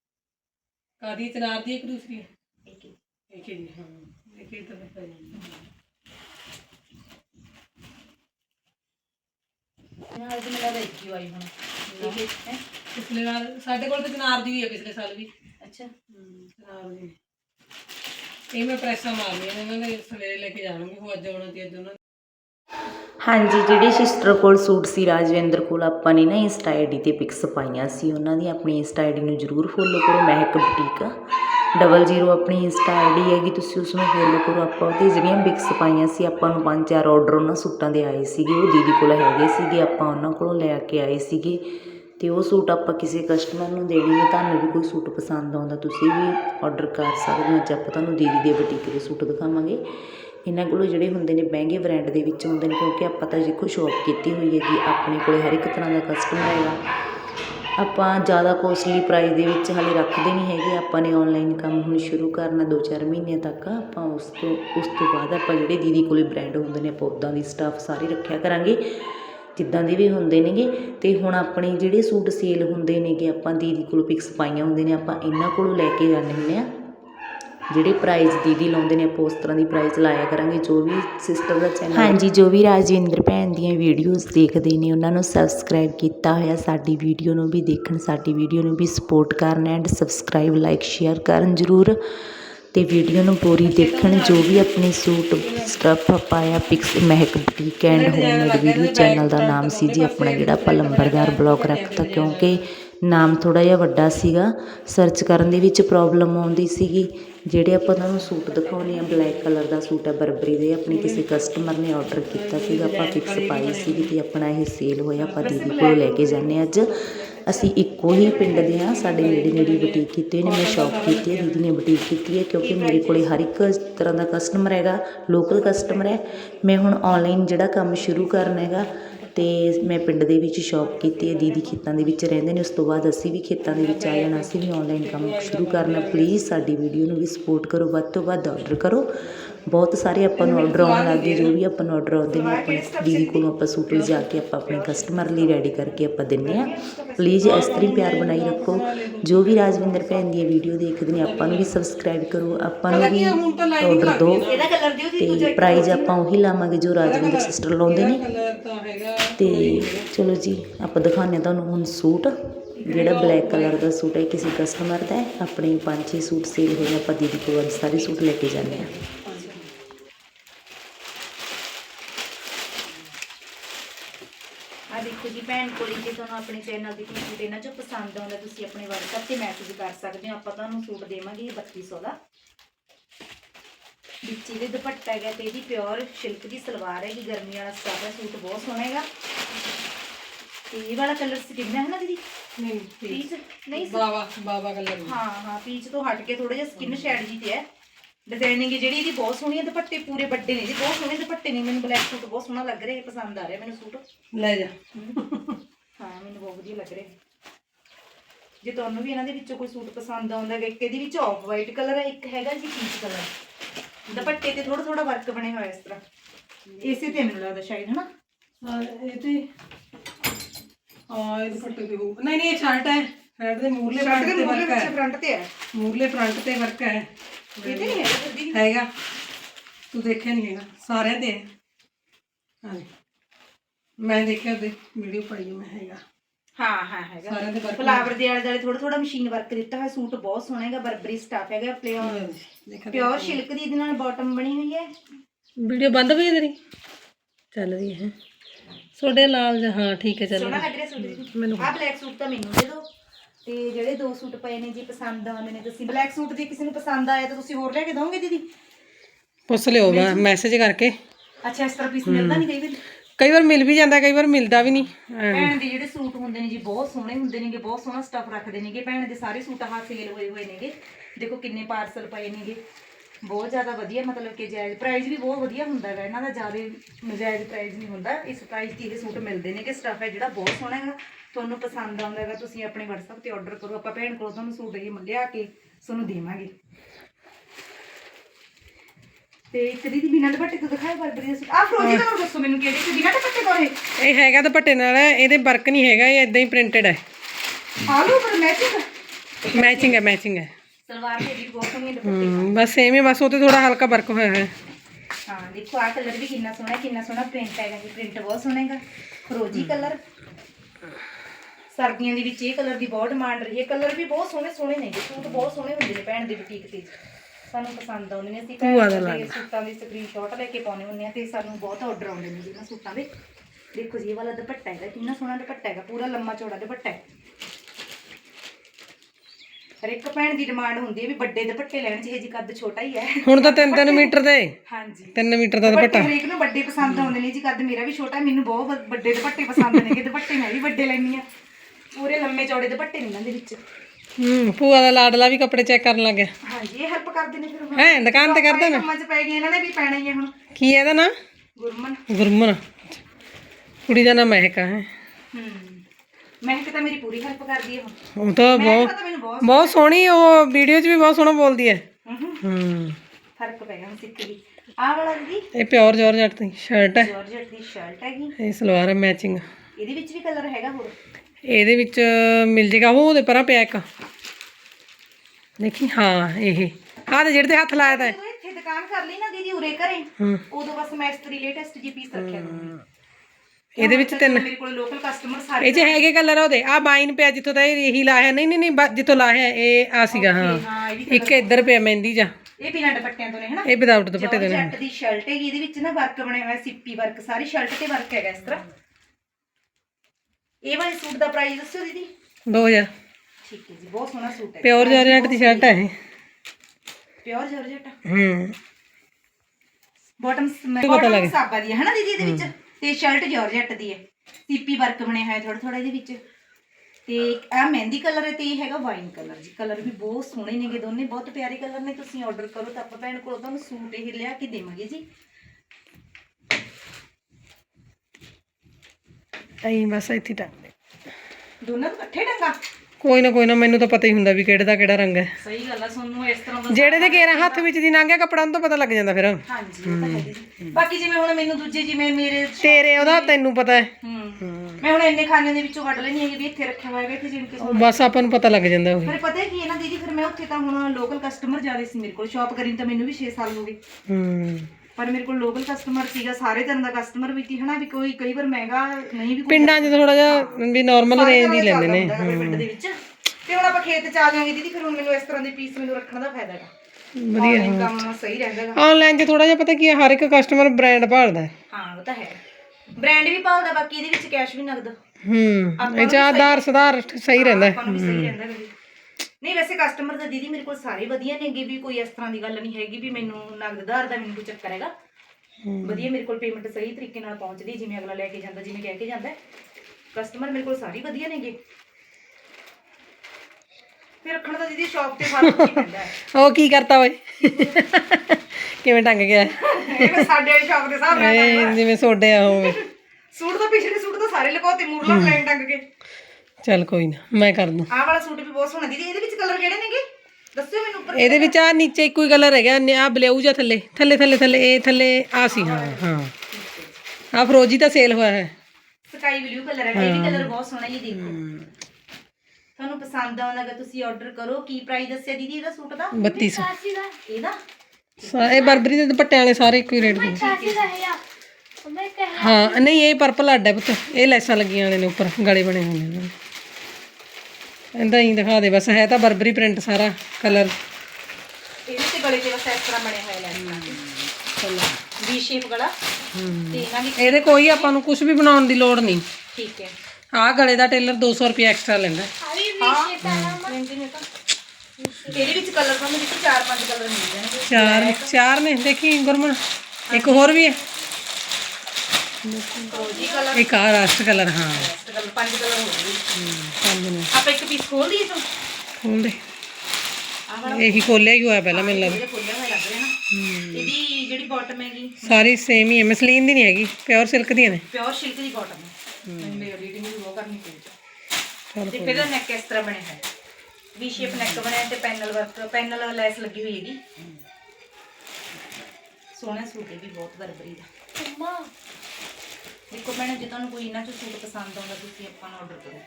Speaker 2: ਕਾਦੀ ਚਨਾਰ ਦੀ ਇੱਕ ਦੂਸਰੀ?
Speaker 1: ਇੱਕ।
Speaker 2: ਇੱਕ ਹੀ ਹਾਂ। ਇੱਕ ਹੀ ਤਾਂ ਫਿਰ ਪੈ ਜਾਂਦੀ
Speaker 1: ਨਾਲ ਦੀ ਮਿਲਾ ਇੱਕ ਹੀ ਆਈ ਹੁਣ। ਇੱਕ ਹੈ।
Speaker 2: ਪਿਛਲੇ ਵਾਰ ਸਾਡੇ ਕੋਲ ਤਾਂ ਚਨਾਰ ਦੀ ਵੀ ਹੈ ਪਿਛਲੇ ਸਾਲ ਵੀ।
Speaker 1: ਅੱਛਾ।
Speaker 2: ਚਨਾਰ ਦੀ। ਇਹ ਮੈਂ ਪ੍ਰੈਸਾਂ ਮਾਰਨੀਆਂ ਨੇ ਇਹਨਾਂ ਦੇ ਸਵੇਰੇ ਲੈ ਕੇ ਜਾਣਗੇ ਉਹ ਅੱਜ ਆਉਣਾ ਤੇ ਅੱਜ ਉਹਨਾਂ ਨੇ
Speaker 3: ਹਾਂਜੀ, ਜਿਹੜੇ ਸਿਸਟਰ ਕੋਲ ਸੂਟ ਸੀ ਰਾਜਵਿੰਦਰ ਕੋਲ ਆਪਾਂ ਨੇ ਨਾ ਇੰਸਟਾ ਆਈਡੀ ਤੇ ਪਿਕਸ ਪਾਈਆਂ ਸੀ, ਉਹਨਾਂ ਦੀ ਆਪਣੀ ਇੰਸਟਾ ਆਈਡੀ ਨੂੰ ਜਰੂਰ ਫੋਲੋ ਕਰੋ ਮਹਿਕ ਬੁਟੀਕ ਡਬਲ ਜ਼ੀਰੋ ਆਪਣੀ ਇੰਸਟਾ ਆਈਡੀ ਹੈਗੀ, ਤੁਸੀਂ ਉਸ ਨੂੰ ਫੋਲੋ ਕਰੋ। ਆਪਾਂ ਉਹਦੀ ਜਿਹੜੀਆਂ ਪਿਕਸ ਪਾਈਆਂ ਸੀ, ਆਪਾਂ ਨੂੰ ਪੰਜ ਚਾਰ ਆਰਡਰ ਉਹਨਾਂ ਸੂਟਾਂ ਦੇ ਆਏ ਸੀਗੇ, ਉਹ ਦੀਦੀ ਕੋਲ ਹੈਗੇ ਸੀਗੇ, ਆਪਾਂ ਉਹਨਾਂ ਕੋਲੋਂ ਲੈ ਕੇ ਆਏ ਸੀਗੇ। ਤੇ ਉਹ ਸੂਟ ਆਪਾਂ ਕਿਸੇ ਕਸਟਮਰ ਨੂੰ ਦੇਣੇ ਨੇ, ਤੁਹਾਨੂੰ ਵੀ ਕੋਈ ਸੂਟ ਪਸੰਦ ਆਉਂਦਾ, ਤੁਸੀਂ ਵੀ ਆਰਡਰ ਕਰ ਸਕਦੇ ਹੋ। ਅੱਜ ਆਪਾਂ ਤੁਹਾਨੂੰ ਦੀਦੀ ਦੇ ਬੁਟੀਕ ਦੇ ਸੂਟ ਦਿਖਾਵਾਂਗੇ। ਇਹਨਾਂ ਕੋਲੋਂ ਜਿਹੜੇ ਹੁੰਦੇ ਨੇ ਮਹਿੰਗੇ ਬ੍ਰੈਂਡ ਦੇ ਵਿੱਚ ਹੁੰਦੇ ਨੇ, ਕਿਉਂਕਿ ਆਪਾਂ ਤਾਂ ਦੇਖੋ ਸ਼ੋਪ ਕੀਤੀ ਹੋਈ ਹੈਗੀ ਆਪਣੇ ਕੋਲ ਹਰ ਇੱਕ ਤਰ੍ਹਾਂ ਦਾ ਕਸਟਮਰ ਹੈਗਾ ਆਪਾਂ ਜ਼ਿਆਦਾ ਕੋਸਟਲੀ ਪ੍ਰਾਈਜ਼ ਦੇ ਵਿੱਚ ਹਾਲੇ ਰੱਖਦੇ ਨਹੀਂ ਹੈਗੇ, ਆਪਾਂ ਨੇ ਆਨਲਾਈਨ ਕੰਮ ਹੁਣ ਸ਼ੁਰੂ ਕਰਨਾ 2-4 ਮਹੀਨਿਆਂ ਤੱਕ, ਆਪਾਂ ਉਸ ਤੋਂ ਉਸ ਤੋਂ ਬਾਅਦ ਆਪਾਂ ਜਿਹੜੇ ਦੀਦੀ ਕੋਲੇ ਬ੍ਰਾਂਡ ਹੁੰਦੇ ਨੇ, ਆਪਾਂ ਉੱਦਾਂ ਦੀ ਸਟਾਫ ਸਾਰੇ ਰੱਖਿਆ ਕਰਾਂਗੇ, ਜਿੱਦਾਂ ਦੇ ਵੀ ਹੁੰਦੇ ਨੇਗੇ। ਤੇ ਹੁਣ ਆਪਣੇ ਜਿਹੜੇ ਸੂਟ ਸੇਲ ਹੁੰਦੇ ਨੇਗੇ, ਆਪਾਂ ਦੀਦੀ ਕੋਲ ਪਿਕਸ ਪਾਈਆਂ ਹੁੰਦੇ ਨੇ, ਆਪਾਂ ਇਹਨਾਂ ਕੋਲੋਂ ਲੈ ਕੇ ਜਾਂਦੇ ਹੁੰਦੇ ਆ। ਜਿਹੜੇ ਪ੍ਰਾਈਜ਼ ਦੀਦੀ ਲਾਉਂਦੇ ਨੇ, ਆਪਾਂ ਉਸ ਤਰ੍ਹਾਂ ਦੀ ਪ੍ਰਾਈਜ਼ ਲਾਇਆ ਕਰਾਂਗੇ, ਜੋ ਵੀ ਸਿਸਟਰ ਦਾ ਚੈਨਲ ਹਾਂਜੀ, ਜੋ ਵੀ ਰਾਜਵਿੰਦਰ ਭੈਣ ਦੀਆਂ ਵੀਡੀਓਜ਼ ਦੇਖਦੇ ਨੇ, ਉਹਨਾਂ ਨੂੰ ਸਬਸਕ੍ਰਾਈਬ ਕੀਤਾ ਹੋਇਆ, ਸਾਡੀ ਵੀਡੀਓ ਨੂੰ ਵੀ ਦੇਖਣ, ਸਾਡੀ ਵੀਡੀਓ ਨੂੰ ਵੀ ਸਪੋਰਟ ਕਰਨ ਐਂਡ ਸਬਸਕ੍ਰਾਈਬ ਲਾਈਕ ਸ਼ੇਅਰ ਕਰਨ ਜ਼ਰੂਰ। ਤੇ ਵੀਡੀਓ ਨੂੰ ਪੂਰੀ ਦੇਖਣ, ਜੋ ਵੀ ਆਪਣੇ ਸੂਟ ਸਟੱਫ ਪਾਇਆ pics Mehak boutique and homemade video channel ਦਾ ਨਾਮ ਸੀ ਜੀ, ਆਪਣਾ ਜਿਹੜਾ ਆਪਾਂ ਲੰਬਰਦਾਰ ਬਲੌਗ ਰੱਖਤਾ, ਕਿਉਂਕਿ ਨਾਮ ਥੋੜ੍ਹਾ ਜਿਹਾ ਵੱਡਾ ਸੀਗਾ। ਸਰਚ ਕਰਨ ਦੇ ਵਿੱਚ ਪ੍ਰੋਬਲਮ ਆਉਂਦੀ ਸੀਗੀ। ਜਿਹੜੇ ਆਪਾਂ ਤੁਹਾਨੂੰ ਸੂਟ ਦਿਖਾਉਂਦੇ ਹਾਂ ਬਲੈਕ ਕਲਰ ਦਾ ਸੂਟ ਹੈ ਬਰਬਰੀ ਦੇ। ਆਪਣੀ ਕਿਸੇ ਕਸਟਮਰ ਨੇ ਆਰਡਰ ਕੀਤਾ ਸੀਗਾ, ਆਪਾਂ ਫਿਕਸ ਪਾਈ ਸੀਗੀ ਅਤੇ ਆਪਣਾ ਇਹ ਸੇਲ ਹੋਇਆ। ਆਪਾਂ ਦੀਦੀ ਕੋਲ ਲੈ ਕੇ ਜਾਂਦੇ ਹਾਂ ਅੱਜ। ਅਸੀਂ ਇੱਕੋ ਹੀ ਪਿੰਡ ਦੇ ਹਾਂ। ਸਾਡੇ ਨੇੜੇ ਨੇੜੇ ਬੁਟੀਕ ਕੀਤੀ ਹੋਈ ਨੇ, ਮੈਂ ਸ਼ੌਪ ਕੀਤੀ ਹੈ, ਦੀਦੀ ਨੇ ਬੁਟੀਕ ਕੀਤੀ ਹੈ ਕਿਉਂਕਿ ਮੇਰੇ ਕੋਲੇ ਹਰ ਇੱਕ ਤਰ੍ਹਾਂ ਦਾ ਕਸਟਮਰ ਹੈਗਾ ਲੋਕਲ ਕਸਟਮਰ ਹੈ। ਮੈਂ ਹੁਣ ਆਨਲਾਈਨ ਜਿਹੜਾ ਕੰਮ ਸ਼ੁਰੂ ਕਰਨਾ ਹੈਗਾ ਅਤੇ ਮੈਂ ਪਿੰਡ ਦੇ ਵਿੱਚ ਸ਼ੋਪ ਕੀਤੀ ਹੈ, ਦੀਦੀ ਖੇਤਾਂ ਦੇ ਵਿੱਚ ਰਹਿੰਦੇ ਨੇ, ਉਸ ਤੋਂ ਬਾਅਦ ਅਸੀਂ ਵੀ ਖੇਤਾਂ ਦੇ ਵਿੱਚ ਆ ਜਾਣਾ ਅਸੀਂ ਵੀ ਔਨਲਾਈਨ ਕੰਮ ਸ਼ੁਰੂ ਕਰਨਾ। ਪਲੀਜ਼ ਸਾਡੀ ਵੀਡੀਓ ਨੂੰ ਵੀ ਸਪੋਰਟ ਕਰੋ, ਵੱਧ ਤੋਂ ਵੱਧ ਔਡਰ ਕਰੋ। ਬਹੁਤ ਸਾਰੇ ਆਪਾਂ ਨੂੰ ਆਰਡਰ ਆਉਣ ਲੱਗ ਗਏ ਜੋ ਵੀ ਆਪਾਂ ਨੂੰ ਆਰਡਰ ਆਉਂਦੇ ਨੇ ਆਪਣੇ ਦੀਦੀ ਕੋਲੋਂ ਆਪਾਂ ਸੂਟ ਲਿਜਾ ਕੇ ਆਪਾਂ ਆਪਣੇ ਕਸਟਮਰ ਲਈ ਰੈਡੀ ਕਰਕੇ ਆਪਾਂ ਦਿੰਨੇ ਆ। ਪਲੀਜ਼ ਇਸ ਤਰ੍ਹਾਂ ਹੀ ਪਿਆਰ ਬਣਾਈ ਰੱਖੋ। ਜੋ ਵੀ ਰਾਜਵਿੰਦਰ ਭੈਣ ਦੀ ਵੀਡੀਓ ਦੇਖਦੇ ਨੇ ਆਪਾਂ ਨੂੰ ਵੀ ਸਬਸਕ੍ਰਾਈਬ ਕਰੋ ਆਪਾਂ ਨੂੰ ਵੀ ਆਰਡਰ ਦਿਓ ਤੇ ਪ੍ਰਾਈਜ਼ ਆਪਾਂ ਉਹੀ ਲਾਵਾਂਗੇ ਜੋ ਰਾਜਵਿੰਦਰ ਸਿਸਟਰ ਲਾਉਂਦੇ ਨੇ।
Speaker 2: ਤਾਂ
Speaker 3: ਚਲੋ ਜੀ ਆਪਾਂ ਦਿਖਾਉਂਦੇ ਹਾਂ ਤੁਹਾਨੂੰ ਹੁਣ ਸੂਟ। ਜਿਹੜਾ ਬਲੈਕ ਕਲਰ ਦਾ ਸੂਟ ਹੈ ਕਿਸੇ ਕਸਟਮਰ ਦਾ ਹੈ। ਆਪਣੇ ਪੰਜ ਛੇ ਸੂਟ ਸੇਲ ਹੋਏ ਆਪਾਂ ਦੀਦੀ ਕੋਲ ਸਾਰੇ ਸੂਟ ਲੈ ਕੇ ਜਾਂਦੇ ਹਾਂ।
Speaker 1: ਆ ਦੇਖੋ ਜੀ ਭੈਣ ਕੋਲ ਜੇ ਤੁਹਾਨੂੰ ਆਪਣੇ ਚੈਨਲ ਦੀ ਕੋਈ ਸੂਟ ਇਹਨਾਂ ਚੋਂ ਪਸੰਦ ਆਉਂਦਾ ਤੁਸੀਂ ਆਪਣੇ WhatsApp ਤੇ ਮੈਸੇਜ ਕਰ ਸਕਦੇ ਹੋ। ਆਪਾਂ ਤੁਹਾਨੂੰ ਸੂਟ ਦੇਵਾਂਗੇ 3200 ਦਾ। ਵਿੱਚ ਇਹਦੇ ਦੁਪੱਟਾ ਹੈਗਾ ਤੇ ਇਹਦੀ ਪਿਓਰ ਸਿਲਕ ਦੀ ਸਲਵਾਰ ਹੈਗੀ ਗਰਮੀ ਵਾਲਾ ਸਾਦਾ ਸੂਟ ਬਹੁਤ ਸੋਹਣਾ ਹੈਗਾ। ਤੇ ਇਹ ਵਾਲਾ ਕਲਰ ਸਕਿਨ ਹੈ ਨਾ ਦੀਦੀ?
Speaker 2: ਨਹੀਂ
Speaker 1: ਪੀਚ? ਨਹੀਂ?
Speaker 2: ਬਾਵਾ ਬਾਵਾ ਕਲਰ
Speaker 1: ਹਾਂ ਹਾਂ ਪੀਚ ਤੋਂ ਹਟ ਕੇ ਥੋੜਾ ਜਿਹਾ ਸਕਿਨ ਸ਼ੈਡ ਜੀ ਤੇ ਹੈ। ਡਿਜ਼ਾਈਨਿੰਗ ਜਿਹੜੀ ਇਹਦੀ ਬਹੁਤ ਸੋਹਣੀ ਹੈ ਦੁਪੱਟੇ ਪੂਰੇ ਵੱਡੇ ਨੇ ਜੀ ਬਹੁਤ ਸੋਹਣੇ ਦੁਪੱਟੇ ਨੇ ਮੈਨੂੰ ਬਲੈਕ ਸੂਟ ਬਹੁਤ ਸੋਹਣਾ ਲੱਗ ਰਿਹਾ ਹੈ ਪਸੰਦ ਆ ਰਿਹਾ ਮੈਨੂੰ ਸੂਟ।
Speaker 2: ਲੈ ਜਾ।
Speaker 1: ਹਾਂ ਮੈਨੂੰ ਬਹੁਤ ਵਧੀਆ ਲੱਗ ਰਿਹਾ। ਜੇ ਤੁਹਾਨੂੰ ਵੀ ਇਹਨਾਂ ਦੇ ਵਿੱਚੋਂ ਕੋਈ ਸੂਟ ਪਸੰਦ ਆਉਂਦਾ ਹੈ ਇੱਕ ਇਹਦੇ ਵਿੱਚ ਆਫ ਵਾਈਟ ਕਲਰ ਹੈ ਇੱਕ ਹੈਗਾ ਜੀ ਪੀਚ ਕਲਰ ਦੁਪੱਟੇ ਤੇ ਥੋੜਾ ਥੋੜਾ ਵਰਕ ਬਣਿਆ ਹੋਇਆ ਇਸ ਤਰ੍ਹਾਂ। ਇਸੇ ਤੇ ਮੈਨੂੰ ਲੱਗਦਾ ਸ਼ਾਇਦ ਹਨਾ?
Speaker 2: ਹਾਂ ਇਹ ਤੇ ਆ ਇਹ ਦੁਪੱਟੇ ਤੇ ਹੋਊ। ਨਹੀਂ ਨਹੀਂ ਇਹ ਸ਼ਰਟ ਹੈ। ਸ਼ਰਟ ਦੇ ਮੂਰਲੇ
Speaker 1: ਸ਼ਰਟ
Speaker 2: ਫਰੰਟ
Speaker 1: ਦੇ
Speaker 2: ਤੇ
Speaker 1: ਮੂਹਰੇ
Speaker 2: ਵਰਕ
Speaker 1: ਵਿੱਚ
Speaker 2: ਹੈ
Speaker 1: ਫਰੰਟ ਤੇ ਹੈ।
Speaker 2: ਮੂਰਲੇ ਫਰੰਟ ਤੇ ਵਰਕ ਹੈ।
Speaker 1: ਇਹ ਤੇ ਨਹੀਂ। ਹੈਗਾ ਜਲਦੀ
Speaker 2: ਹੈਗਾ। ਤੂੰ ਦੇਖਿਆ ਨਹੀਂ ਹੈਗਾ। ਸਾਰਿਆਂ ਤੇ ਹੈ ਹਾਂ ਮੈਂ ਦੇਖਿਆ ਉਹਦੇ ਵੀਡੀਓ ਪਾਈ ਮੈਂ ਹੈਗਾ।
Speaker 1: ਹਾਂ ਹਾਂ ਹੈਗਾ।
Speaker 2: ਸਾਰਿਆਂ ਤੇ ਵਰਕ
Speaker 1: ਫਲਾਵਰ ਦੇ ਆਲੇ ਦੁਆਲੇ ਥੋੜਾ ਥੋੜਾ ਮਸ਼ੀਨ ਵਰਕ ਦਿੱਤਾ ਹੋਇਆ ਸੂਟ ਬਹੁਤ ਸੋਹਣਾ ਹੈਗਾ ਬਰਬਰੀ ਸਟਾਫ ਹੈਗਾ ਪਿਓਰ
Speaker 2: ਦੇਖਾ
Speaker 1: ਪਿਓਰ ਸਿਲਕ ਦੀ ਇਹਦੇ ਨਾਲ ਬਾਟਮ ਬਣੀ ਹੋਈ ਹੈ।
Speaker 2: ਵੀਡੀਓ ਬੰਦ ਹੋਈ ਹੈ ਤੇਰੀ? ਚੱਲ ਰਹੀ ਹੈ। ਤੁਹਾਡੇ ਨਾਲ ਜਾਂ- ਹਾਂ ਠੀਕ ਹੈ ਚੱਲ
Speaker 1: ਸੋਹਣਾ ਲੱਗ ਰਿਹਾ ਸੂਟ।
Speaker 2: ਮੈਨੂੰ
Speaker 1: ਆਹ ਬਲੈਕ ਸੂਟ ਤਾਂ ਮੈਨੂੰ ਦੇ ਦਿਓ। ਤੇ ਜਿਹੜੇ ਦੋ ਸੂਟ ਪਏ ਨੇ ਜੀ ਪਸੰਦ ਆਉਂਦੇ ਨੇ ਤੁਸੀਂ ਬਲੈਕ ਸੂਟ ਜੇ ਕਿਸੇ ਨੂੰ ਪਸੰਦ ਆਇਆ ਤਾਂ ਤੁਸੀਂ ਹੋਰ ਲੈ ਕੇ ਦੋਗੇ ਦੀਦੀ?
Speaker 2: ਪੁੱਛ ਲਿਓ ਮੈਸੇਜ ਕਰਕੇ।
Speaker 1: ਅੱਛਾ ਇਸ ਤਰ੍ਹਾਂ ਪੀਸ ਮਿਲਦਾ ਨਹੀਂ ਕਈ ਵਾਰ?
Speaker 2: ਕਈ ਵਾਰ ਮਿਲ ਵੀ ਜਾਂਦਾ ਕਈ ਵਾਰ ਮਿਲਦਾ ਵੀ ਨਹੀਂ।
Speaker 1: ਭੈਣ ਦੇ ਜਿਹੜੇ ਸੂਟ ਹੁੰਦੇ ਨੇ ਜੀ ਬਹੁਤ ਸੋਹਣੇ ਹੁੰਦੇ ਨੇਗੇ ਬਹੁਤ ਸੋਹਣਾ ਸਟਫ ਰੱਖਦੇ ਨੇਗੇ। ਭੈਣ ਦੇ ਸਾਰੇ ਸੂਟ ਆਹ ਸੇਲ ਹੋਏ ਹੋਏ ਨੇਗੇ। ਦੇਖੋ ਕਿੰਨੇ ਪਾਰਸਲ ਪਏ ਨੇਗੇ। ਬਹੁਤ ਜ਼ਿਆਦਾ ਵਧੀਆ ਮਤਲਬ ਕਿ ਜਾਇਜ਼ ਪ੍ਰਾਈਸ ਵੀ ਬਹੁਤ ਵਧੀਆ ਹੁੰਦਾ ਹੈਗਾ ਇਹਨਾਂ ਦਾ ਜ਼ਿਆਦਾ ਨਜਾਇਜ਼ ਪ੍ਰਾਈਸ ਨਹੀਂ ਹੁੰਦਾ। ਇਸ ਪ੍ਰਾਈਸ 'ਤੇ ਇਹ ਸੂਟ ਮਿਲਦੇ ਨੇ ਕਿ ਸਟਫ ਹੈ ਜਿਹੜਾ ਬਹੁਤ ਸੋਹਣਾ ਹੈਗਾ ਤੁਹਾਨੂੰ ਪਸੰਦ ਆਉਂਦਾ ਹੈਗਾ ਤੁਸੀਂ ਆਪਣੇ WhatsApp ਤੇ ਆਰਡਰ ਕਰੋ ਆਪਾਂ ਭੈਣ ਕੋਲ ਤੁਹਾਨੂੰ ਸੂਟ ਇਹ ਲਿਆ ਕੇ ਤੁਹਾਨੂੰ ਦੇਵਾਂਗੇ। ਤੇ ਇੱਕ ਦੀਦੀ ਬਿਨਾਂ ਦੁਪੱਟੇ ਤੋਂ ਦਿਖਾਓ ਬਰਬਰੀ ਦਾ ਸੂਟ। ਆ ਫਰੋਜੀ ਕਲਰ ਦੱਸੋ ਮੈਨੂੰ ਕਿਹੜੇ ਤੇ ਬਿਨਾਂ ਦੁਪੱਟੇ ਤੋਂ ਇਹ।
Speaker 2: ਇਹ ਹੈਗਾ ਦੁਪੱਟੇ ਨਾਲ ਇਹਦੇ ਵਰਕ ਨਹੀਂ ਹੈਗਾ ਇਹ ਇਦਾਂ ਹੀ ਪ੍ਰਿੰਟਡ ਹੈ।
Speaker 1: ਆਲੂ ਪਰ ਮੈਚਿੰਗ
Speaker 2: ਮੈਚਿੰਗ ਹੈ ਮੈਚਿੰਗ ਹੈ।
Speaker 1: ਸਲਵਾਰ ਤੇ ਵੀ ਬਹੁਤ ਸੋਹਣੀ ਦੁਪੱਟੇ
Speaker 2: ਹਮ, ਬਸ ਹੀ ਬਸ ਉਹ ਤੇ ਥੋੜਾ ਹਲਕਾ ਵਰਕ ਹੋਇਆ ਹੈ
Speaker 1: ਹਾਂ ਦੇਖੋ ਆ ਕਲਰ ਵੀ ਕਿੰਨਾ ਸੋਹਣਾ ਹੈ, ਕਿੰਨਾ ਸੋਹਣਾ ਪ੍ਰਿੰਟ ਹੈਗਾ ਜੀ। ਪ੍ਰਿੰਟ ਬਹੁਤ ਸੋਹਣਾ ਹੈਗਾ। ਫਰੋਜੀ ਕਲਰ ਸਰਦੀਆਂ ਦੇ ਵਿੱਚ ਇਹ ਕਲਰ ਦੀ ਬਹੁਤ ਡਿਮਾਂਡ ਰਹੀ ਹੈ। ਕਲਰ ਵੀ ਬਹੁਤ ਸੋਹਣੇ ਸੋਹਣੇ ਨੇ ਜੀ। ਸੂਟ ਬਹੁਤ ਸੋਹਣੇ ਹੁੰਦੇ ਨੇ ਭੈਣ ਦੇ ਬੁਟੀਕ ਤੇ। ਸਾਨੂੰ ਪਸੰਦ ਆਉਂਦੇ ਨੇ। ਅਸੀਂ
Speaker 2: ਭੂਆ ਦਾ
Speaker 1: ਭੈਣ ਦੇ ਸੂਟਾਂ ਦੀ ਸਕਰੀਨਸ਼ਾਟ ਲੈ ਕੇ ਪਾਉਣੇ ਹੁੰਦੇ ਆ ਤੇ ਸਾਨੂੰ ਬਹੁਤ ਆਰਡਰ ਆਉਂਦੇ ਨੇ ਜੀ ਇਹਨਾਂ ਸੂਟਾਂ ਦੇ। ਦੇਖੋ ਜੀ ਇਹ ਵਾਲਾ ਦੁਪੱਟਾ ਹੈਗਾ। ਕਿੰਨਾ ਸੋਹਣਾ ਦੁਪੱਟਾ ਹੈਗਾ। ਪੂਰਾ ਲੰਮਾ ਚੌੜਾ ਦੁਪੱਟਾ ਹੈ। ਹਰ ਇੱਕ ਭੈਣ ਦੀ ਡਿਮਾਂਡ ਹੁੰਦੀ ਹੈ ਵੀ ਵੱਡੇ ਦੁਪੱਟੇ ਲੈਣ ਜਿਹੇ ਜੀ ਕੱਦ ਛੋਟਾ ਹੀ ਹੈ।
Speaker 2: ਹੁਣ ਤਾਂ 3-3 ਮੀਟਰ ਦੇ।
Speaker 1: ਹਾਂਜੀ।
Speaker 2: 3 ਮੀਟਰ ਦਾ
Speaker 1: ਦੁਪੱਟੇ। ਹਰੇਕ ਨੂੰ ਵੱਡੇ ਪਸੰਦ ਆਉਂਦੇ ਨੇ ਜੀ ਕੱਦ ਮੇਰਾ ਵੀ ਛੋਟਾ ਮੈਨੂੰ ਬਹੁਤ ਵੱਡੇ ਦੁਪੱਟੇ ਪਸੰਦ ਨੇਗੇ ਦੁਪੱਟੇ ਮੈਂ ਵੀ ਵੱਡੇ ਲੈਣੀ ਆ ਪੂਰੇ ਲੰਮੇ ਚੌੜੇ ਦੁਪੱਟੇ ਨੇ ਇਹਨਾਂ ਦੇ ਵਿੱਚ।
Speaker 2: ਹੂੰ ਭੂਆ ਦਾ ਲਾਡਲਾ ਵੀ ਕੱਪੜੇ ਚੈੱਕ ਕਰਨ ਲੱਗ ਗਿਆ।
Speaker 1: ਹਾਂਜੀ ਇਹ ਹੈਲਪ ਕਰਦੇ ਨੇ ਫਿਰ
Speaker 2: ਹੈ ਦੁਕਾਨ ਤੇ ਕਰਦਾ ਨਾ?
Speaker 1: ਕੰਮਾਂ 'ਚ ਪੈ ਗਏ ਇਹਨਾਂ ਨੇ ਵੀ ਪੈਣਾ ਹੀ ਹੈ ਹੁਣ।
Speaker 2: ਕੀ ਇਹਦਾ ਨਾਂ?
Speaker 1: ਗੁਰਮਨ।
Speaker 2: ਗੁਰਮਨ। ਕੁੜੀ ਦਾ ਨਾਮ ਮਹਿਕਾ ਹੈ।
Speaker 1: ਹੂੰ। ਮਹਿਕ ਤਾਂ ਮੇਰੀ ਪੂਰੀ ਹੈਲਪ ਕਰਦੀ ਹੈ ਹੁਣ
Speaker 2: ਉਹ ਤਾਂ ਬਹੁਤ
Speaker 1: ਮਹਿਕ ਤਾਂ ਮੈਨੂੰ ਬਹੁਤ
Speaker 2: ਬਹੁਤ ਸੋਹਣੀ ਉਹ ਵੀਡੀਓ 'ਚ ਵੀ ਬਹੁਤ ਸੋਹਣਾ ਬੋਲਦੀ ਹੈ
Speaker 1: ਹੂੰ। ਹੂੰ।
Speaker 2: ਹੂੰ
Speaker 1: ਫ਼ਰਕ ਪੈ ਗਿਆ ਹੁਣ ਸਿੱਖ ਗਈ ਆਹ ਵਾਲਾ ਦੀਦੀ?
Speaker 2: ਇਹ ਪਿਓਰ ਜਾਰਜਟ ਦੀ ਸ਼ਰਟ ਹੈ
Speaker 1: ਜਾਰਜਟ ਦੀ ਸ਼ਰਟ ਹੈਗੀ।
Speaker 2: ਇਹ ਸਲਵਾਰ ਹੈ ਮੈਚਿੰਗ
Speaker 1: ਇਹਦੇ ਵਿੱਚ ਵੀ ਕਲਰ ਹੈਗਾ ਹੋਰ?
Speaker 2: ਇਹਦੇ ਵਿੱਚ ਮਿਲ ਜੇਗਾ ਉਹ ਉਹਦੇ ਪਰਾਂ ਪਿਆ ਇੱਕ। ਦੇਖੀ ਹਾਂ ਇਹ। ਆਹ ਤੇ ਜਿਹੜੇ ਤੇ ਹੱਥ ਲਾਇਆ ਤਾ।
Speaker 1: ਜਦੋਂ ਇੱਥੇ ਦੁਕਾਨ ਕਰ ਲਈ ਨਾ ਦੀਦੀ ਉਰੇ ਘਰੇ
Speaker 2: ਹੂੰ।
Speaker 1: ਉਦੋਂ ਬਸ ਮੈਂ ਇਸ ਤਰੀ ਲੇਟੈਸਟ ਜੀ ਪੀਸ ਰੱਖਿਆ। ਕਰੂੰਗੀ
Speaker 2: ਇਹਦੇ ਵਿੱਚ ਤਿੰਨ
Speaker 1: ਮੇਰੇ ਕੋਲ ਲੋਕਲ ਕਸਟਮਰ ਸਾਰੇ
Speaker 2: ਇਹ ਚ ਹੈਗੇ ਕਲਰ ਉਹਦੇ। ਆ ਬਾਈਨ ਪਿਆ ਜਿੱਥੋਂ ਦਾ ਇਹ ਇਹੀ ਲਾਇਆ। ਨਹੀਂ ਨਹੀਂ ਨਹੀਂ ਬ- ਜਿੱਥੋਂ ਲਾਇਆ ਇਹ ਆ ਸੀਗਾ ਹਾਂ।
Speaker 1: ਹਾਂ ਇਹ ਵੀ
Speaker 2: ਇੱਕ ਇੱਧਰ ਪਿਆ ਮਹਿੰਦੀ ਜਾ
Speaker 1: ਇਹ ਬਿਨਾਂ ਦੁਪੱਟਿਆਂ ਤੋਂ ਨੇ ਹਨਾ?
Speaker 2: ਇਹ ਵਿਦਆਊਟ ਦੁਪੱਟੇ ਦੇ ਨੇ।
Speaker 1: ਜੱਟ ਦੀ ਸ਼ਰਟ ਹੈਗੀ ਇਹਦੇ ਵਿੱਚ ਨਾ ਵਰਕ ਬਣਿਆ ਹੋਇਆ ਸਿੱਪੀ ਵਰਕ ਸਾਰੀ ਸ਼ਰਟ ਤੇ ਵਰਕ ਹੈਗਾ ਇਸ ਤਰ੍ਹਾਂ। ਇਹ ਵਾਲੇ ਸੂਟ ਦਾ ਪ੍ਰਾਈਸ ਦੱਸੋ ਦੀਦੀ।
Speaker 2: 2000
Speaker 1: ਠੀਕ ਹੈ ਜੀ ਬਹੁਤ ਸੋਹਣਾ ਸੂਟ ਹੈ।
Speaker 2: ਪਿਓਰ ਜਾਰਜੈਟ ਦੀ ਸ਼ਰਟ ਹੈ। ਇਹ
Speaker 1: ਪਿਓਰ ਜਾਰਜਟ
Speaker 2: ਹੂੰ।
Speaker 1: ਬਾਟਮ
Speaker 2: ਪਤਾ ਲੱਗ।
Speaker 1: ਸਾਬਾ ਦੀ ਹੈ ਹਨਾ ਦੀਦੀ ਇਹਦੇ ਵਿੱਚ? ਤੇ ਸ਼ਰਟ ਜਾਰਜਟ ਦੀ ਹੈ। ਸੀਪੀ ਵਰਕ ਬਣਿਆ ਹੋਇਆ ਥੋੜਾ ਥੋੜਾ ਇਹਦੇ ਵਿੱਚ। ਤੇ ਆ ਮਹਿੰਦੀ ਕਲਰ ਹੈ ਤੇ ਇਹ ਹੈਗਾ ਵਾਈਨ ਕਲਰ ਜੀ। ਕਲਰ ਵੀ ਬਹੁਤ ਸੋਹਣੇ ਨੇਗੇ ਦੋਨੇ ਬਹੁਤ ਪਿਆਰੇ ਕਲਰ ਨੇ। ਤੁਸੀਂ ਆਰਡਰ ਕਰੋ ਤਾਂ ਆਪਾਂ ਭੈਣ ਕੋਲ ਤੁਹਾਨੂੰ ਸੂਟ ਇਹ ਲਿਆ ਕੇ ਦੇਵਾਂਗੇ ਜੀ।
Speaker 2: ਐਂ ਬਸ ਇੱਥੇ ਟੰਗ ਦੇ।
Speaker 1: ਦੋਨਾਂ ਨੂੰ ਇਕੱਠੇ ਡੰਗਾ
Speaker 2: ਕੋਈ ਨਾ ਕੋਈ ਨਾ ਮੈਨੂੰ ਤਾਂ ਪਤਾ ਹੀ ਹੁੰਦਾ ਵੀ ਕਿਹੜੇ ਦਾ ਕਿਹੜਾ ਰੰਗ ਹੈ।
Speaker 1: ਸਹੀ ਗੱਲ ਆ ਤੁਹਾਨੂੰ ਇਸ ਤਰ੍ਹਾਂ ਦਾ
Speaker 2: ਜਿਹੜੇ ਦੇ ਘੇਰਾ ਹੱਥ ਵਿੱਚ ਦੀ ਲੰਘ ਗਿਆ ਕੱਪੜਾ ਨੂੰ ਤਾਂ ਪਤਾ ਲੱਗ ਜਾਂਦਾ ਫਿਰ।
Speaker 1: ਹਾਂਜੀ ਤਾਂ ਹੈਗੀ। ਬਾਕੀ ਜਿਵੇਂ ਹੁਣ ਮੈਨੂੰ ਦੂਜੇ ਜਿਵੇਂ ਮੇਰੇ
Speaker 2: ਤੇਰੇ ਉਹਦਾ ਤੈਨੂੰ ਪਤਾ ਹੈ।
Speaker 1: ਹੂੰ। ਮੈਂ ਹੁਣ ਇੰਨੇ ਖਾਨੇ ਦੇ ਵਿੱਚੋਂ ਕੱਢ ਲੈਣੀ ਹੈਗੀ ਵੀ ਇੱਥੇ ਰੱਖਿਆ ਹੋਇਆ ਹੈ ਇੱਥੇ ਜਿਵੇਂ ਕਿ
Speaker 2: ਉਹ ਬਸ ਆਪਾਂ ਨੂੰ ਪਤਾ ਲੱਗ ਜਾਂਦਾ ਉਹ।
Speaker 1: ਫਿਰ ਪਤਾ ਕੀ ਹੈ ਨਾ ਦੀਦੀ ਫਿਰ ਮੈਂ ਉੱਥੇ ਤਾਂ ਹੁਣ ਲੋਕਲ ਕਸਟਮਰ ਜ਼ਿਆਦਾ ਸੀ ਮੇਰੇ ਕੋਲ ਸ਼ਾਪ ਕਰੀ ਨੂੰ ਤਾਂ ਮੈਨੂੰ ਵੀ 6 ਸਾਲ ਹੋ ਗਏ।
Speaker 2: ਹੂੰ।
Speaker 1: ਪਰ ਮੇਰੇ ਕੋਲ ਲੋਕਲ ਕਸਟਮਰ ਸੀਗਾ ਸਾਰੇ ਤਰ੍ਹਾਂ ਦਾ ਕਸਟਮਰ ਵੀ ਸੀ ਹਨਾ ਵੀ ਕੋਈ ਕਈ ਵਾਰ ਮਹਿੰਗਾ ਨਹੀਂ ਵੀ ਕੋਈ
Speaker 2: ਪਿੰਡਾਂ 'ਚ ਥੋੜਾ ਜਿਹਾ ਵੀ ਨਾਰਮਲ ਰੇਂਜ ਹੀ ਲੈਂਦੇ ਨੇ।
Speaker 1: ਪਿੰਡ ਦੇ ਵਿੱਚ। ਤੇ ਹੁਣ ਆਪਾਂ ਖੇਤ ਚ ਆ ਜਾਵਾਂਗੇ ਦੀਦੀ ਫਿਰ ਹੁਣ ਮੈਨੂੰ ਇਸ ਤਰ੍ਹਾਂ ਦੇ ਪੀਸ ਮੈਨੂੰ ਰੱਖਣ ਦਾ ਫਾਇਦਾ ਹੈਗਾ।
Speaker 2: ਵਧੀਆ
Speaker 1: Online ਕੰਮ ਸਹੀ ਰਹਿੰਦਾ ਹੈਗਾ।
Speaker 2: ਆਨਲਾਈਨ 'ਚ ਥੋੜਾ ਜਿਹਾ ਪਤਾ ਕੀ ਹੈ ਹਰ ਇੱਕ ਕਸਟਮਰ ਬ੍ਰਾਂਡ ਭਾਲਦਾ ਹੈ।
Speaker 1: ਹਾਂ ਉਹ ਤਾਂ ਹੈ। ਬ੍ਰਾਂਡ ਵੀ ਪਾਉਂਦਾ ਬਾਕੀ ਇਹਦੇ ਵਿੱਚ ਕੈਸ਼ ਵੀ ਨਗਦ।
Speaker 2: ਹੂੰ ਇਹ ਚਾਦਾਰ ਸੁਧਾਰ ਸਹੀ ਰਹਿੰਦਾ ਹੈ।
Speaker 1: ਆਪਾਂ ਨੂੰ ਵੀ ਸਹੀ ਰਹਿੰਦਾ ਹੈਗਾ ਜੀ ਨਹੀਂ ਵੈਸੇ ਕਸਟਮਰ ਤਾਂ ਦੀਦੀ ਮੇਰੇ ਕੋਲ ਸਾਰੇ ਵਧੀਆ ਨੇਗੇ ਵੀ ਕੋਈ ਇਸ ਤਰ੍ਹਾਂ ਦੀ ਗੱਲ ਨਹੀਂ ਹੈਗੀ ਵੀ ਮੈਨੂੰ ਨਗਦਦਾਰ ਦਾ ਮੈਨੂੰ ਕੋਈ ਚੱਕਰ ਹੈਗਾ। ਵਧੀਆ ਮੇਰੇ ਕੋਲ ਪੇਮੈਂਟ ਸਹੀ ਤਰੀਕੇ ਨਾਲ ਪਹੁੰਚਦੀ ਜਿਵੇਂ ਅਗਲਾ ਲੈ ਕੇ ਜਾਂਦਾ ਜਿਵੇਂ ਕਹਿ ਕੇ ਜਾਂਦਾ। ਕਸਟਮਰ ਮੇਰੇ ਕੋਲ ਸਾਰੇ ਵਧੀਆ ਨੇਗੇ। ਫਿਰ ਰੱਖਣ ਦਾ ਦੀਦੀ ਸ਼ਾਪ ਤੇ ਫ਼ਰਕ ਹੀ ਪੈਂਦਾ
Speaker 2: ਉਹ ਕੀ ਕਰਤਾ ਓਏ? ਕਿਵੇਂ ਟੰਗ ਗਿਆ?
Speaker 1: ਇਹ ਸਾਡੇ ਸ਼ਾਪ ਦੇ
Speaker 2: ਇਹ ਜਿਵੇਂ ਸੋਡੇ ਆ ਹੋਵੇ
Speaker 1: ਸੂਟ ਤਾਂ ਪਿਛਲੇ ਸੂਟ ਤਾਂ ਸਾਰੇ ਲਗਾਉਤੇ ਮੂਰਲਾ ਪਲਾਨ ਟੰਗ ਕੇ।
Speaker 2: ਚੱਲ ਕੋਈ ਨਾ ਮੈਂ ਕਰ ਦੂੰ।
Speaker 1: ਆਹ ਵਾਲਾ ਸੂਟ ਵੀ ਬਹੁਤ ਸੋਹਣਾ ਦੀਦੀ ਇਹਦੇ ਵਿੱਚ ਕਲਰ ਕਿਹੜੇ ਨੇਗੇ? ਦੱਸਿਓ ਮੈਨੂੰ ਉੱਪਰ
Speaker 2: ਇਹਦੇ ਵਿੱਚ ਆ ਨੀਚੇ ਇੱਕੋ ਹੀ ਕਲਰ ਹੈਗਾ ਆ ਬਲੂ ਜਾਂ ਥੱਲੇ ਥੱਲੇ ਥੱਲੇ ਥੱਲੇ ਇਹ ਥੱਲੇ ਆ ਸੀ ਹਾਂ ਹਾਂ। ਆ ਫਰੋਜੀ ਤਾਂ ਸੇਲ ਹੋਇਆ ਹੈ।
Speaker 1: ਸਕਾਈ ਬਲੂ ਕਲਰ ਹੈ ਇਹ ਵੀ ਕਲਰ ਬਹੁਤ ਸੋਹਣਾ ਜੀ ਦੇਖੋ। ਤੁਹਾਨੂੰ ਪਸੰਦ ਆਉਂਦਾਗਾ ਤੁਸੀਂ ਆਰਡਰ ਕਰੋ। ਕੀ ਪ੍ਰਾਈਸ ਦੱਸਿਆ ਦੀਦੀ ਇਹਦਾ ਸੂਟ ਦਾ?
Speaker 2: 3200
Speaker 1: ਇਹਦਾ?
Speaker 2: ਸਾ- ਇਹ ਬਰਬਰੀ ਦੇ ਦੁਪੱਟੇ ਵਾਲੇ ਸਾਰੇ ਇੱਕੋ ਹੀ ਰੇਟ ਦੇ। ਹਾਂ ਨਹੀਂ ਇਹ ਪਰਪਲ ਅੱਡ ਹੈ ਪੁੱਤ। ਇਹ ਲੈਸਾਂ ਲੱਗੀਆਂ ਹੋਈਆਂ ਨੇ ਉੱਪਰ ਗਲੇ ਬਣੇ ਹੋਏ ਨੇ। ਇਹਨਾਂ ਦੇ। ਇਹਦਾ ਹੀ ਦਿਖਾ ਦੇ ਬਸ ਹੈ ਤਾਂ ਬਰਬਰੀ ਪ੍ਰਿੰਟ ਸਾਰਾ ਕਲਰ
Speaker 1: ਇਹਦੇ ਤੇ ਗਲੇ ਤੇ ਬਸ ਇਸ ਤਰ੍ਹਾਂ ਬਣਿਆ ਹੋਇਆ ਲੈਣਾ ਵੀ ਸ਼ੇਪ ਗਲਾ। ਤੇ ਇਹਨਾਂ ਦੀ
Speaker 2: ਇਹਦੇ ਕੋਈ ਆਪਾਂ ਨੂੰ ਕੁਝ ਵੀ ਬਣਾਉਣ ਦੀ ਲੋੜ ਨਹੀਂ।
Speaker 1: ਠੀਕ ਹੈ।
Speaker 2: ਆਹ ਗਲੇ ਦਾ ਟੇਲਰ 200 ਰੁਪਏ ਐਕਸਟਰਾ ਲੈਂਦਾ।
Speaker 1: ਹਾਂ। ਲੈਂਦੇ ਨੇ ਤਾਂ। ਇਹਦੇ ਵਿੱਚ ਕਲਰ ਤੁਹਾਨੂੰ ਵਿੱਚ ਚਾਰ ਪੰਜ ਕਲਰ ਮਿਲ ਜਾਣਗੇ।
Speaker 2: ਚਾਰ ਚਾਰ ਨੇ। ਦੇਖੀ ਗੁਰਮਨ ਇੱਕ ਹੋਰ ਵੀ ਹੈ। ਇੱਕ ਆ ਰਸਟ ਕਲਰ ਹਾਂ।
Speaker 1: ਕਲਰ ਪੰਜ ਕਲਰ ਹੋ ਗਏ।
Speaker 2: ਪੰਜ ਨੇ।
Speaker 1: ਆਪਾਂ ਇੱਕ ਪੀਸ ਖੋਲ ਦਈਏ ਤੂੰ?
Speaker 2: ਖੋਲ ਦੇ।
Speaker 1: ਆਹ ਵਾਲਾ?
Speaker 2: ਇਹੀ ਖੋਲਿਆ ਹੀ ਹੋਇਆ ਪਹਿਲਾਂ ਮੈਨੂੰ ਲੱਗਦਾ।
Speaker 1: ਖੋਲਿਆ ਹੋਇਆ ਲੱਗ ਰਿਹਾ ਨਾ। ਇਹਦੀ ਜਿਹੜੀ ਬਾਟਮ ਹੈਗੀ।
Speaker 2: ਸਾਰੀ ਸੇਮ ਹੀ ਹੈ ਮਸਲੀਨ ਦੀ ਨਹੀਂ ਹੈਗੀ ਪਿਓਰ ਸਿਲਕ ਦੀਆਂ ਨੇ।
Speaker 1: ਪਿਓਰ ਸਿਲਕ ਦੀ ਬਾਟਮ ਹੈ। ਮੈਨੂੰ ਮੇਰੀ ਰੀਡਿੰਗ ਵੀ ਉਹ ਕਰਨੀ ਪਈ ਤੇ ਫਿਰ ਇਹਦਾ ਨੈਕ ਇਸ ਤਰ੍ਹਾਂ ਬਣਿਆ ਹੈ ਵੀ ਸ਼ੇਪ ਨੈਕ ਬਣਿਆ ਤੇ ਪੈਨਲ ਵਰਕ ਪੈਨਲ ਲੈਸ ਲੱਗੀ ਹੋਈ ਹੈਗੀ। ਸੋਹਣਾ ਸੂਟ ਹੈ ਵੀ ਬਹੁਤ ਬਰਬਰੀ ਦਾ। ਦੇਖੋ ਭੈਣੇ ਜੇ ਤੁਹਾਨੂੰ ਕੋਈ ਇਹਨਾਂ ਚੋਂ ਸੂਟ ਪਸੰਦ ਆਉਂਦਾ ਤੁਸੀਂ ਆਪਾਂ ਨੂੰ ਆਰਡਰ ਕਰੋ।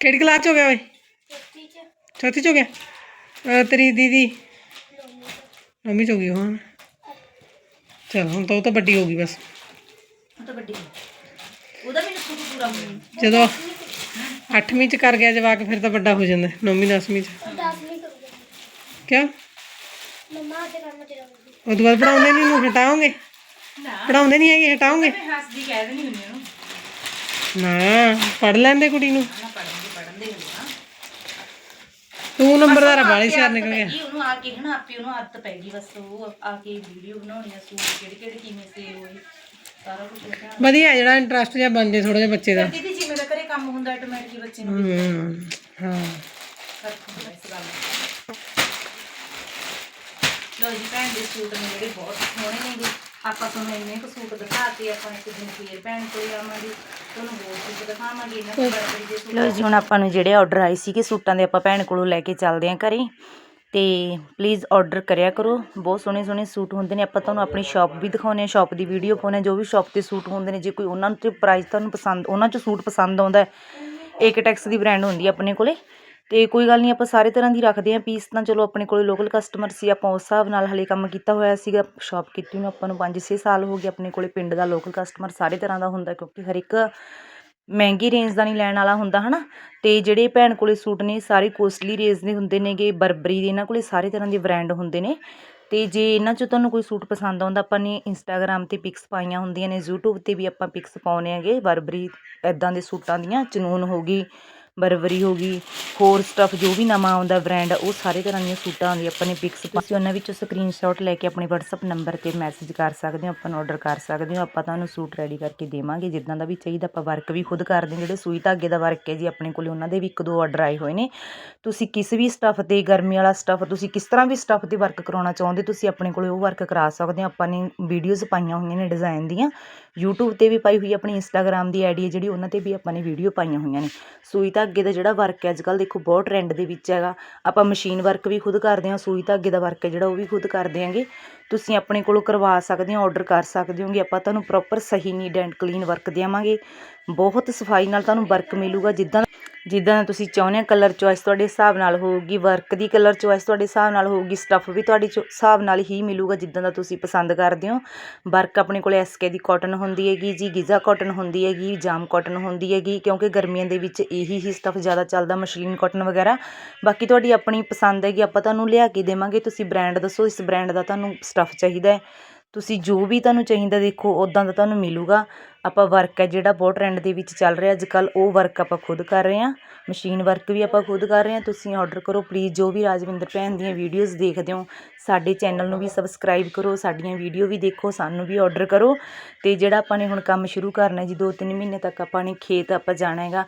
Speaker 2: ਕਿਹੜੀ ਕਲਾਸ ਚ ਹੋ ਗਿਆ ਓਏ? ਚੌਥੀ ਚ। ਹੋ ਗਿਆ? ਅਹ ਤੇਰੀ ਦੀਦੀ? ਮੰਮੀ ਚ ਹੋ ਗਈ ਹੁਣ। ਚਲ ਹੁਣ ਤਾਂ ਉਹ ਤਾਂ ਵੱਡੀ ਹੋ ਗਈ ਬਸ।
Speaker 1: ਉਹ ਤਾਂ ਵੱਡੀ ਹੈ ਉਹਦਾ ਮੈਨੂੰ ਸੂਟ ਪੂਰਾ ਹੋਇਆ
Speaker 2: ਜਦੋਂ 8ਵੀਂ ਚ ਕਰ ਗਿਆ ਜਵਾਕ ਫਿਰ ਤਾਂ ਵੱਡਾ ਹੋ ਜਾਂਦਾ 9ਵੀਂ 10ਵੀਂ ਚ। ਕਿਆ? ਉਹ ਤੋਂ ਬਾਅਦ ਪੜਾਉਂਦੇ ਨਹੀਂ ਨੂੰ ਹਟਾਓਗੇ?
Speaker 1: ਨਾ।
Speaker 2: ਪੜਾਉਂਦੇ ਨਹੀਂ ਹੈਗੇ ਹਟਾਓਗੇ?
Speaker 1: ਮੈਂ ਹੱਸਦੀ ਕਹਿ ਦਿੰਦੀ ਹੁੰਦੀ ਉਹਨੂੰ।
Speaker 2: ਨਾ ਪੜ ਲੈਂਦੇ ਕੁੜੀ ਨੂੰ।
Speaker 1: ਨਾ ਪੜਨ ਦੇ ਪੜਨ ਦੇ ਹੁੰਦੇ ਨਾ
Speaker 2: ਤੂੰ ਨੰਬਰਦਾਰ ਬਾਲੀ ਸਿਆਰ ਨਿਕਲ ਗਿਆ।
Speaker 1: ਉਹਨੂੰ ਆ ਕੇ ਹਨਾ ਆਪੇ ਉਹਨੂੰ ਆਦਤ ਪੈ ਗਈ ਬਸ ਉਹ ਆ ਕੇ ਵੀਡੀਓ ਬਣਾਉਣੀ ਆ ਸੂਟ ਕਿਹੜੇ ਕਿਹੜੇ ਕਿਵੇਂ ਸੇ ਹੋਏ ਸਾਰਾ ਕੁਝ ਉਹਦਾ।
Speaker 2: ਵਧੀਆ ਜਿਹੜਾ ਇੰਟਰਸਟ ਜਿਹਾ ਬਣ ਜੇ ਥੋੜਾ ਜਿਹਾ ਬੱਚੇ ਦਾ।
Speaker 1: ਦੀਦੀ ਜਿਵੇਂ ਦਾ ਘਰੇ ਕੰਮ ਹੁੰਦਾ ਆਟੋਮੈਟਿਕਲੀ ਬੱਚੇ ਨੂੰ
Speaker 2: ਹਮ, ਹਾਂ
Speaker 1: ਫ਼ਰਕ ਹੁੰਦਾ ਇਸ ਗੱਲ ਦਾ ਲੋ ਜੀ ਭੈਣ ਦੇ ਸੂਟ ਨੇ ਜਿਹੜੇ ਬਹੁਤ ਸੋਹਣੇ ਨੇਗੇ ਆਪਾਂ ਤੁਹਾਨੂੰ ਇੰਨੇ ਕੁ ਸੂਟ ਦਿਖਾਤੇ ਆਪਾਂ ਇੱਕ ਦਿਨ ਫੇਰ ਭੈਣ ਕੋਲ ਆਵਾਂਗੇ। ਤੁਹਾਨੂੰ ਹੋਰ ਸੂਟ ਦਿਖਾਵਾਂਗੇ ਇਹਨਾਂ ਤੋਂ ਬੜੇ ਦੇ ਸੂਟ
Speaker 3: ਲੋ ਜੀ ਹੁਣ ਆਪਾਂ ਨੂੰ ਜਿਹੜੇ ਆਰਡਰ ਆਏ ਸੀਗੇ ਸੂਟਾਂ ਦੇ ਆਪਾਂ ਭੈਣ ਕੋਲੋਂ ਲੈ ਕੇ ਚੱਲਦੇ ਆਂ ਘਰੇ। ਤੇ ਪਲੀਜ਼ ਆਰਡਰ ਕਰਿਆ ਕਰੋ। ਬਹੁਤ ਸੋਹਣੇ ਸੋਹਣੇ ਸੂਟ ਹੁੰਦੇ ਨੇ। ਆਪਾਂ ਤੁਹਾਨੂੰ ਆਪਣੀ ਸ਼ਾਪ ਵੀ ਦਿਖਾਉਂਦੇ ਆ ਸ਼ਾਪ ਦੀ ਵੀਡੀਓ ਪਾਉਂਦੇ ਹਾਂ। ਜੋ ਵੀ ਸ਼ਾਪ ਤੇ ਸੂਟ ਹੁੰਦੇ ਨੇ ਜੇ ਕੋਈ ਉਹਨਾਂ ਨੂੰ ਤੇ ਪ੍ਰਾਈਸ ਤੁਹਾਨੂੰ ਪਸੰਦ ਉਹਨਾਂ 'ਚ ਸੂਟ ਪਸੰਦ ਆਉਂਦਾ ਏਕਟੈਕਸ ਦੀ ਬ੍ਰਾਂਡ ਹੁੰਦੀ ਆਪਣੇ ਕੋਲੇ। ਅਤੇ ਕੋਈ ਗੱਲ ਨਹੀਂ, ਆਪਾਂ ਸਾਰੇ ਤਰ੍ਹਾਂ ਦੀ ਰੱਖਦੇ ਹਾਂ ਪੀਸ ਤਾਂ ਚਲੋ ਆਪਣੇ ਕੋਲ ਲੋਕਲ ਕਸਟਮਰ ਸੀ, ਆਪਾਂ ਉਸ ਹਿਸਾਬ ਨਾਲ ਹਲੇ ਕੰਮ ਕੀਤਾ ਹੋਇਆ ਸੀਗਾ ਸ਼ੋਪ ਕੀਤੀ ਨੂੰ ਆਪਾਂ ਨੂੰ 5-6 ਸਾਲ ਹੋ ਗਏ, ਆਪਣੇ ਕੋਲੇ ਪਿੰਡ ਦਾ ਲੋਕਲ ਕਸਟਮਰ ਸਾਰੇ ਤਰ੍ਹਾਂ ਦਾ ਹੁੰਦਾ, ਕਿਉਂਕਿ ਹਰ ਇੱਕ ਮਹਿੰਗੀ ਰੇਂਜ ਦਾ ਨਹੀਂ ਲੈਣ ਵਾਲਾ ਹੁੰਦਾ, ਹਨਾ? ਤੇ ਜਿਹੜੇ ਭੈਣ ਕੋਲੇ ਸੂਟ ਨੇ, ਸਾਰੇ ਕੋਸਟਲੀ ਰੇਂਜ ਦੇ ਹੁੰਦੇ ਨੇਗੇ, ਬਰਬਰੀ ਦੇ ਇਹਨਾਂ ਕੋਲੇ ਸਾਰੇ ਤਰ੍ਹਾਂ ਦੇ ਬ੍ਰਾਂਡ ਹੁੰਦੇ ਨੇ।
Speaker 1: ਤੇ ਜੇ ਇਹਨਾਂ 'ਚੋਂ ਤੁਹਾਨੂੰ ਕੋਈ ਸੂਟ ਪਸੰਦ ਆਉਂਦਾ, ਆਪਾਂ ਨੇ ਇੰਸਟਾਗ੍ਰਾਮ ਤੇ ਪਿਕਸ ਪਾਈਆਂ ਹੁੰਦੀਆਂ ਨੇ, YouTube ਤੇ ਵੀ ਆਪਾਂ ਪਿਕਸ ਪਾਉਨੇ ਹੈਗੇ, ਬਰਬਰੀ ਐਦਾਂ ਦੇ ਸੂਟਾਂ ਦੀਆਂ ਚਨੂਨ ਹੋ ਗਈ। ਬਰਬਰੀ ਹੋ ਗਈ, ਹੋਰ ਸਟੱਫ ਜੋ ਵੀ ਨਵਾਂ ਆਉਂਦਾ ਬ੍ਰਾਂਡ ਉਹ ਸਾਰੇ ਤਰ੍ਹਾਂ ਦੀਆਂ ਸੂਟਾਂ ਦੀ ਆਪਾਂ ਨੇ ਪਿਕਸ ਤੁਸੀਂ ਉਹਨਾਂ ਵਿੱਚੋਂ ਸਕਰੀਨਸ਼ਾਟ ਲੈ ਕੇ ਆਪਣੇ WhatsApp ਨੰਬਰ ਤੇ ਮੈਸੇਜ ਕਰ ਸਕਦੇ ਹੋ, ਆਪਾਂ ਨੂੰ ਆਰਡਰ ਕਰ ਸਕਦੇ ਹੋ, ਆਪਾਂ ਤੁਹਾਨੂੰ ਸੂਟ ਰੈਡੀ ਕਰਕੇ ਦੇਵਾਂਗੇ, ਜਿੱਦਾਂ ਦਾ ਵੀ ਚਾਹੀਦਾ, ਆਪਾਂ ਵਰਕ ਵੀ ਖੁਦ ਕਰਦੇ ਹਾਂ, ਜਿਹੜੇ ਸੂਈ ਧਾਗੇ ਦਾ ਵਰਕ ਹੈ ਜੀ, ਆਪਣੇ ਕੋਲੇ ਉਹਨਾਂ ਦੇ ਵੀ ਇੱਕ ਦੋ ਆਰਡਰ ਆਏ ਹੋਏ ਨੇ। ਤੁਸੀਂ ਕਿਸ ਵੀ ਸਟੱਫ ਤੇ, ਗਰਮੀ ਵਾਲਾ ਸਟੱਫ ਤੁਸੀਂ ਕਿਸ ਤਰ੍ਹਾਂ ਵੀ ਸਟੱਫ ਤੇ ਵਰਕ ਕਰਾਉਣਾ ਚਾਹੁੰਦੇ ਤੁਸੀਂ ਆਪਣੇ ਕੋਲੇ ਉਹ ਵਰਕ ਕਰਾ ਸਕਦੇ ਹੋ, ਆਪਾਂ ਨੇ ਵੀਡੀਓਜ਼ ਪਾਈਆਂ ਹੋਈਆਂ ਨੇ ਡਿਜ਼ਾਈਨ ਦੀਆਂ ਯੂਟਿਊਬ ਤੇ ਵੀ ਪਾਈ ਹੋਈ ਆਪਣੀ ਇੰਸਟਾਗ੍ਰਾਮ ਦੀ ਆਈਡੀ ਹੈ ਜਿਹੜੀ ਉਹਨਾਂ ਤੇ ਵੀ ਆਪਾਂ ਨੇ ਵੀਡੀਓ ਪਾਈਆਂ ਹੋਈਆਂ ਨੇ। ਸੂਈ ਧਾਗੇ ਦਾ ਜਿਹੜਾ ਵਰਕ ਹੈ ਅੱਜ ਕੱਲ੍ਹ ਦੇਖੋ ਬਹੁਤ ਟ੍ਰੈਂਡ ਦੇ ਵਿੱਚ ਹੈਗਾ। ਆਪਾਂ ਮਸ਼ੀਨ ਵਰਕ ਵੀ ਖੁਦ ਕਰਦੇ ਹਾਂ, ਸੂਈ ਧਾਗੇ ਦਾ ਵਰਕ ਹੈ ਜਿਹੜਾ ਉਹ ਵੀ ਖੁਦ ਕਰਦੇ ਆਂਗੇ ਤੁਸੀਂ ਆਪਣੇ ਕੋਲੋਂ ਕਰਵਾ ਸਕਦੇ ਹੋ ਆਰਡਰ ਕਰ ਸਕਦੇ ਹੋਗੇ। ਆਪਾਂ ਤੁਹਾਨੂੰ ਪ੍ਰੋਪਰ ਸਹੀ ਨੀਡ ਐਂਡ ਕਲੀਨ ਵਰਕ ਦੇਵਾਂਗੇ। ਬਹੁਤ ਸਫ਼ਾਈ ਨਾਲ ਤੁਹਾਨੂੰ ਵਰਕ ਮਿਲੂਗਾ। ਜਿੱਦਾਂ ਜਿੱਦਾਂ ਤੁਸੀਂ ਚਾਹੁੰਦੇ ਆ ਕਲਰ ਚੋਇਸ ਤੁਹਾਡੇ ਹਿਸਾਬ ਨਾਲ ਹੋਊਗੀ ਵਰਕ ਦੀ ਕਲਰ ਚੋਇਸ ਤੁਹਾਡੇ ਹਿਸਾਬ ਨਾਲ ਹੋਊਗੀ ਸਟੱਫ ਵੀ ਤੁਹਾਡੀ ਚੋ- ਹਿਸਾਬ ਨਾਲ ਹੀ ਮਿਲੂਗਾ ਜਿੱਦਾਂ ਦਾ ਤੁਸੀਂ ਪਸੰਦ ਕਰਦੇ ਹੋ। ਵਰਕ ਆਪਣੇ ਕੋਲ ਐਸਕੇ ਦੀ ਕਾਟਨ ਹੁੰਦੀ ਹੈਗੀ ਜੀ ਗਿਜ਼ਾ ਕਾਟਨ ਹੁੰਦੀ ਹੈਗੀ ਜਾਮ ਕਾਟਨ ਹੁੰਦੀ ਹੈਗੀ, ਕਿਉਂਕਿ ਗਰਮੀਆਂ ਦੇ ਵਿੱਚ ਇਹੀ ਹੀ ਸਟੱਫ ਜ਼ਿਆਦਾ ਚੱਲਦਾ ਮਸ਼ਲੀਨ ਕਾਟਨ ਵਗੈਰਾ। ਬਾਕੀ ਤੁਹਾਡੀ ਆਪਣੀ ਪਸੰਦ ਹੈਗੀ, ਆਪਾਂ ਤੁਹਾਨੂੰ ਲਿਆ ਕੇ ਦੇਵਾਂਗੇ, ਤੁਸੀਂ ਬ੍ਰਾਂਡ ਦੱਸੋ, ਇਸ ਬ੍ਰਾਂਡ ਦਾ ਤੁਹਾਨੂੰ ਸਟੱਫ ਚਾਹੀਦਾ ਹੈ। ਤੁਸੀਂ ਜੋ ਵੀ ਤੁਹਾਨੂੰ ਚਾਹੀਦਾ ਦੇਖੋ ਉਦਾਂ ਦਾ ਤੁਹਾਨੂੰ ਮਿਲੂਗਾ। ਆਪਾਂ ਵਰਕ ਹੈ ਜਿਹੜਾ ਬਹੁਤ ਟਰੈਂਡ ਦੇ ਵਿੱਚ ਚੱਲ ਰਿਹਾ ਅੱਜ ਕੱਲ੍ਹ ਉਹ ਵਰਕ ਆਪਾਂ ਖੁਦ ਕਰ ਰਹੇ ਹਾਂ। ਮਸ਼ੀਨ ਵਰਕ ਵੀ ਆਪਾਂ ਖੁਦ ਕਰ ਰਹੇ ਹਾਂ। ਤੁਸੀਂ ਔਡਰ ਕਰੋ ਪਲੀਜ਼ ਜੋ ਵੀ ਰਾਜਵਿੰਦਰ ਭੈਣ ਦੀਆਂ ਵੀਡੀਓਜ਼ ਦੇਖਦੇ ਹੋ, ਸਾਡੇ ਚੈਨਲ ਨੂੰ ਵੀ ਸਬਸਕ੍ਰਾਈਬ ਕਰੋ, ਸਾਡੀਆਂ ਵੀਡੀਓ ਵੀ ਦੇਖੋ, ਸਾਨੂੰ ਵੀ ਔਡਰ ਕਰੋ। ਅਤੇ ਜਿਹੜਾ ਆਪਾਂ ਨੇ ਹੁਣ ਕੰਮ ਸ਼ੁਰੂ ਕਰਨਾ ਜੀ 2-3 ਮਹੀਨੇ ਤੱਕ ਆਪਾਂ ਨੇ ਖੇਤ ਆਪਾਂ ਜਾਣਾ ਹੈਗਾ।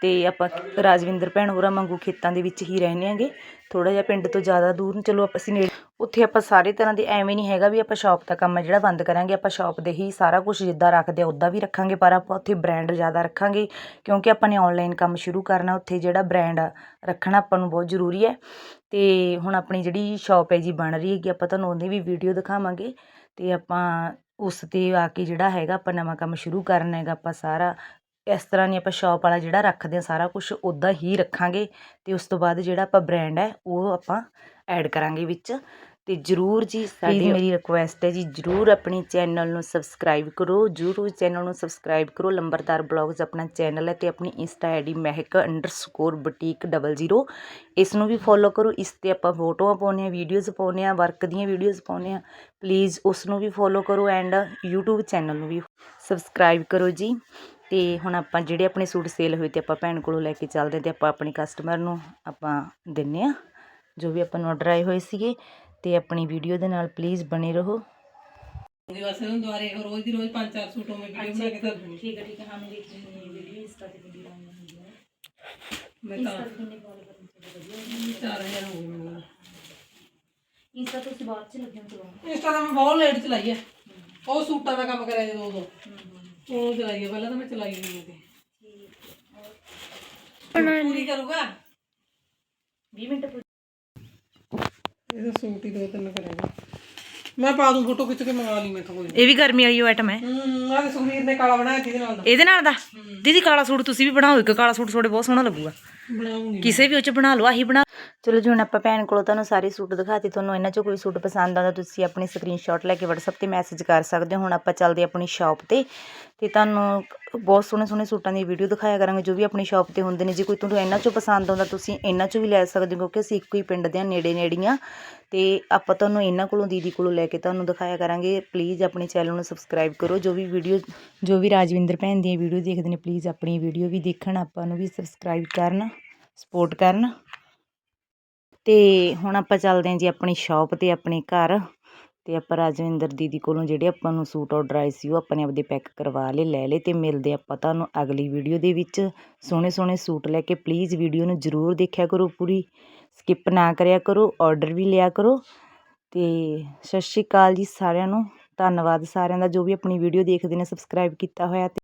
Speaker 1: ਅਤੇ ਆਪਾਂ ਰਾਜਵਿੰਦਰ ਭੈਣ ਹੋਰਾਂ ਵਾਂਗੂ ਖੇਤਾਂ ਦੇ ਵਿੱਚ ਹੀ ਰਹਿੰਦੇ ਆਂਗੇ। ਥੋੜ੍ਹਾ ਜਿਹਾ ਪਿੰਡ ਤੋਂ ਜ਼ਿਆਦਾ ਦੂਰ ਨਹੀਂ ਚਲੋ ਆਪਾਂ ਅਸੀਂ ਨੇੜੇ ਉੱਥੇ ਆਪਾਂ ਸਾਰੇ ਤਰ੍ਹਾਂ ਦੇ ਐਵੇਂ ਨਹੀਂ ਹੈਗਾ ਵੀ ਆਪਾਂ ਸ਼ਾਪ ਦਾ ਕੰਮ ਹੈ ਜਿਹੜਾ ਬੰਦ ਕਰਾਂਗੇ, ਆਪਾਂ ਸ਼ਾਪ ਦੇ ਹੀ ਸਾਰਾ ਕੁਝ ਜਿੱਦਾਂ ਰੱਖਦੇ ਆ, ਉੱਦਾਂ ਵੀ ਰੱਖਾਂਗੇ, ਪਰ ਆਪਾਂ ਉੱਥੇ ਬ੍ਰਾਂਡ ਜ਼ਿਆਦਾ ਰੱਖਾਂਗੇ ਕਿਉਂਕਿ ਆਪਾਂ ਨੇ ਆਨਲਾਈਨ ਕੰਮ ਸ਼ੁਰੂ ਕਰਨਾ, ਉੱਥੇ ਜਿਹੜਾ ਬ੍ਰਾਂਡ ਰੱਖਣਾ ਆਪਾਂ ਨੂੰ ਬਹੁਤ ਜ਼ਰੂਰੀ ਹੈ। ਅਤੇ ਹੁਣ ਆਪਣੀ ਜਿਹੜੀ ਸ਼ਾਪ ਹੈ ਜੀ ਬਣ ਰਹੀ ਹੈਗੀ, ਆਪਾਂ ਤੁਹਾਨੂੰ ਉਹਦੀ ਵੀ ਵੀਡੀਓ ਦਿਖਾਵਾਂਗੇ ਅਤੇ ਆਪਾਂ ਉਸ ਤੇ ਆ ਕੇ ਜਿਹੜਾ ਹੈਗਾ, ਆਪਾਂ ਨਵਾਂ ਕੰਮ ਸ਼ੁਰੂ ਕਰਨਾ ਹੈਗਾ, ਆਪਾਂ ਸਾਰਾ ਇਸ ਤਰ੍ਹਾਂ ਨਹੀਂ ਆਪਾਂ ਸ਼ਾਪ ਵਾਲਾ ਜਿਹੜਾ ਰੱਖਦੇ ਆ ਸਾਰਾ ਕੁਝ ਉੱਦਾਂ ਹੀ ਰੱਖਾਂਗੇ ਤੇ ਉਸ ਤੋਂ ਬਾਅਦ ਜਿਹੜਾ ਆਪਾਂ ਬ੍ਰਾਂਡ ਹੈ ਉਹ ਆਪਾਂ ਐਡ ਕਰਾਂਗੇ ਵਿੱਚ। ਤੇ ਜਰੂਰ ਜੀ ਸਾਡੀ ਮੇਰੀ ਰਿਕੁਐਸਟ ਹੈ ਜੀ ਜਰੂਰ ਆਪਣੀ ਚੈਨਲ ਨੂੰ ਸਬਸਕ੍ਰਾਈਬ ਕਰੋ। ਜਰੂਰ ਚੈਨਲ ਨੂੰ ਸਬਸਕ੍ਰਾਈਬ ਕਰੋ। ਲੰਬਰਦਾਰ ਬਲੌਗਸ ਆਪਣਾ ਚੈਨਲ ਹੈ ਤੇ ਆਪਣੀ Insta ID Mehak underscore boutique 00 ਇਸ ਨੂੰ ਵੀ ਫੋਲੋ ਕਰੋ। ਇਸ ਤੇ ਆਪਾਂ ਫੋਟੋਆਂ ਪਾਉਂਦੇ ਆ ਵੀਡੀਓਜ਼ ਪਾਉਂਦੇ ਆ ਵਰਕ ਦੀਆਂ ਵੀਡੀਓਜ਼ ਪਾਉਂਦੇ ਆ ਪਲੀਜ਼ ਉਸ ਨੂੰ ਵੀ ਫੋਲੋ ਕਰੋ ਐਂਡ YouTube ਚੈਨਲ ਨੂੰ ਵੀ ਸਬਸਕ੍ਰਾਈਬ ਕਰੋ ਜੀ। ਤੇ ਹੁਣ ਆਪਾਂ ਜਿਹੜੇ ਆਪਣੇ ਸੂਟ ਸੇਲ ਹੋਏ ਤੇ ਆਪਾਂ ਭੈਣ ਕੋਲੋਂ ਲੈ ਕੇ ਚੱਲਦੇ ਤੇ ਆਪਾਂ ਆਪਣੇ ਕਸਟਮਰ ਨੂੰ ਆਪਾਂ ਦਿੰਨੇ ਆ ਜੋ ਵੀ ਆਪਾਂ ਨੂੰ ਆਰਡਰ ਆਏ ਹੋਏ ਸੀਗੇ ਤੇ ਆਪਣੀ ਵੀਡੀਓ ਦੇ ਨਾਲ ਪਲੀਜ਼ ਬਣੇ ਰਹੋ।
Speaker 2: ਵਾਸਤੇ ਨੂੰ ਦੁਆਰੇ ਰੋਜ਼ ਦੀ ਰੋਜ਼ ਪੰਜ ਚਾਰ ਸੂਟੋਂ ਮੈਂ ਵੀਡੀਓ ਬਣਾ ਕੇ ਤਾਂ ਦੂੰਗੀ
Speaker 1: ਠੀਕ ਹੈ ਠੀਕ ਹੈ ਹਾਂ ਮੈਂ ਦੇਖ ਲਈ ਵੀਡੀਓ ਇੰਸਟਾ ਤੇ ਵੀਡੀਓ ਆਉਂਦੀ ਹੁੰਦੀ ਹੈ।
Speaker 2: ਮੈਂ ਤਾਂ
Speaker 1: ਕਿੰਨੇ ਫੋਲੋ ਕਰਨ ਚ ਵਧੀਆ।
Speaker 2: ਚਾਰ ਹਜ਼ਾਰ ਹੋ ਗਏ ਮੈਨੂੰ।
Speaker 1: ਇੰਸਟਾ ਤੁਸੀਂ ਬਾਅਦ ਚ ਲੱਗਿਆ ਚਲਾਉਣਾ
Speaker 2: ਇੰਸਟਾ ਤਾਂ ਮੈਂ ਬਹੁਤ ਲੇਟ ਚਲਾਈ ਹੈ। ਉਹ ਸੂਟਾਂ ਦਾ ਕੰਮ ਕਰਿਆ ਜਦੋਂ ਉਦੋਂ ਉਹ ਚਲਾਈ ਹੈ ਪਹਿਲਾਂ ਤਾਂ ਮੈਂ ਚਲਾਈ ਨਹੀਂ ਸੀ ਪੂਰੀ ਕਰੂਗਾ?
Speaker 1: 20 ਮਿੰਟ
Speaker 2: ਇਹਦਾ ਸੂਟ ਹੀ ਦੋ ਤਿੰਨ ਕਰੇਗਾ। ਮੈਂ ਪਾ ਦੂੰ ਫੋਟੋ ਖਿੱਚ ਕੇ ਮੰਗਾ ਲਈ ਮੈਥੋਂ ਕੋਈ।
Speaker 4: ਇਹ ਵੀ ਗਰਮੀ ਵਾਲੀ ਆਈਟਮ ਹੈ।
Speaker 2: ਹੂੰ ਆਹ ਸੁਖਵੀਰ ਨੇ ਕਾਲਾ ਬਣਾਇਆ ਜਿਹਦੇ ਨਾਲ ਦਾ।
Speaker 4: ਇਹਦੇ ਨਾਲ ਦਾ? ਦੀਦੀ ਕਾਲਾ ਸੂਟ ਤੁਸੀਂ ਵੀ ਬਣਾਓ ਇੱਕ ਕਾਲਾ ਸੂਟ ਤੁਹਾਡੇ ਬਹੁਤ ਸੋਹਣਾ ਲੱਗੂਗਾ।
Speaker 2: ਬਣਾਉਂਗੀ
Speaker 4: ਕਿਸੇ ਵੀ ਉਹ ਚ ਬਣਾ ਲਓ ਆਹੀ ਬਣਾ।
Speaker 1: ਚਲੋ ਜੀ ਹੁਣ ਆਪਾਂ ਭੈਣ ਕੋਲੋਂ ਤੁਹਾਨੂੰ ਸਾਰੇ ਸੂਟ ਦਿਖਾਤੇ ਤੁਹਾਨੂੰ ਇਹਨਾਂ ਚੋਂ ਕੋਈ ਸੂਟ ਪਸੰਦ ਆਉਂਦਾ ਤੁਸੀਂ ਆਪਣੀ ਸਕਰੀਨਸ਼ਾਟ ਲੈ ਕੇ WhatsApp ਤੇ ਮੈਸੇਜ ਕਰ ਸਕਦੇ ਹੋ। ਹੁਣ ਆਪਾਂ ਚੱਲਦੇ ਆਪਣੀ ਸ਼ਾਪ ਤੇ। ਤੇ ਤੁਹਾਨੂੰ ਬਹੁਤ ਸੋਹਣੇ ਸੋਹਣੇ ਸੂਟਾਂ ਦੀ ਵੀਡੀਓ ਦਿਖਾਇਆ ਕਰਾਂਗੇ, ਜੋ ਵੀ ਆਪਣੀ ਸ਼ਾਪ ਤੇ ਹੁੰਦੇ ਨੇ। ਜੇ ਕੋਈ ਤੁਹਾਨੂੰ ਇਹਨਾਂ ਚੋਂ ਪਸੰਦ ਆਉਂਦਾ, ਤੁਸੀਂ ਇਹਨਾਂ ਚੋਂ ਵੀ ਲੈ ਸਕਦੇ ਹੋ, ਕਿਉਂਕਿ ਅਸੀਂ ਇੱਕੋ ਹੀ ਪਿੰਡ ਦੇ ਆ ਨੇੜੇ ਨੇੜੀਆਂ। ਤੇ ਆਪਾਂ ਤੁਹਾਨੂੰ ਇਹਨਾਂ ਕੋਲੋਂ, ਦੀਦੀ ਕੋਲੋਂ ਲੈ ਕੇ ਤੁਹਾਨੂੰ ਦਿਖਾਇਆ ਕਰਾਂਗੇ। ਪਲੀਜ਼ ਆਪਣੇ ਚੈਨਲ ਨੂੰ ਸਬਸਕ੍ਰਾਈਬ ਕਰੋ। ਜੋ ਵੀ ਵੀਡੀਓ ਜੋ ਵੀ ਰਾਜਵਿੰਦਰ ਭੈਣ ਦੀਆਂ ਵੀਡੀਓ ਦੇਖਦੇ ਨੇ ਪਲੀਜ਼ ਆਪਣੀ ਵੀਡੀਓ ਵੀ ਦੇਖਣ, ਆਪਾਂ ਨੂੰ ਵੀ ਸਬਸਕ੍ਰਾਈਬ ਕਰਨ ਸਪੋਰਟ ਕਰਨ। ਤੇ ਹੁਣ ਆਪਾਂ ਚੱਲਦੇ ਹਾਂ ਜੀ ਆਪਣੀ ਸ਼ਾਪ ਤੇ, ਆਪਣੇ ਘਰ। ਅਤੇ ਆਪਾਂ ਰਾਜਵਿੰਦਰ ਦੀਦੀ ਕੋਲੋਂ ਜਿਹੜੇ ਆਪਾਂ ਨੂੰ ਸੂਟ ਔਡਰ ਆਏ ਸੀ, ਉਹ ਆਪਾਂ ਨੇ ਆਪਦੇ ਪੈਕ ਕਰਵਾ ਲਏ, ਲੈ ਲਏ ਅਤੇ ਮਿਲਦੇ ਆਪਾਂ ਤੁਹਾਨੂੰ ਅਗਲੀ ਵੀਡੀਓ ਦੇ ਵਿੱਚ। ਸੋਹਣੇ ਸੋਹਣੇ ਸੂਟ ਲੈ ਕੇ ਪਲੀਜ਼ ਵੀਡੀਓ ਨੂੰ ਜ਼ਰੂਰ ਦੇਖਿਆ ਕਰੋ ਪੂਰੀ। ਸਕਿੱਪ ਨਾ ਕਰਿਆ ਕਰੋ ਔਡਰ ਵੀ ਲਿਆ ਕਰੋ। ਅਤੇ ਸਤਿ ਸ਼੍ਰੀ ਅਕਾਲ ਜੀ ਸਾਰਿਆਂ ਨੂੰ। ਧੰਨਵਾਦ ਸਾਰਿਆਂ ਦਾ ਜੋ ਵੀ ਆਪਣੀ ਵੀਡੀਓ ਦੇਖਦੇ ਨੇ ਸਬਸਕ੍ਰਾਈਬ ਕੀਤਾ ਹੋਇਆ ਅਤੇ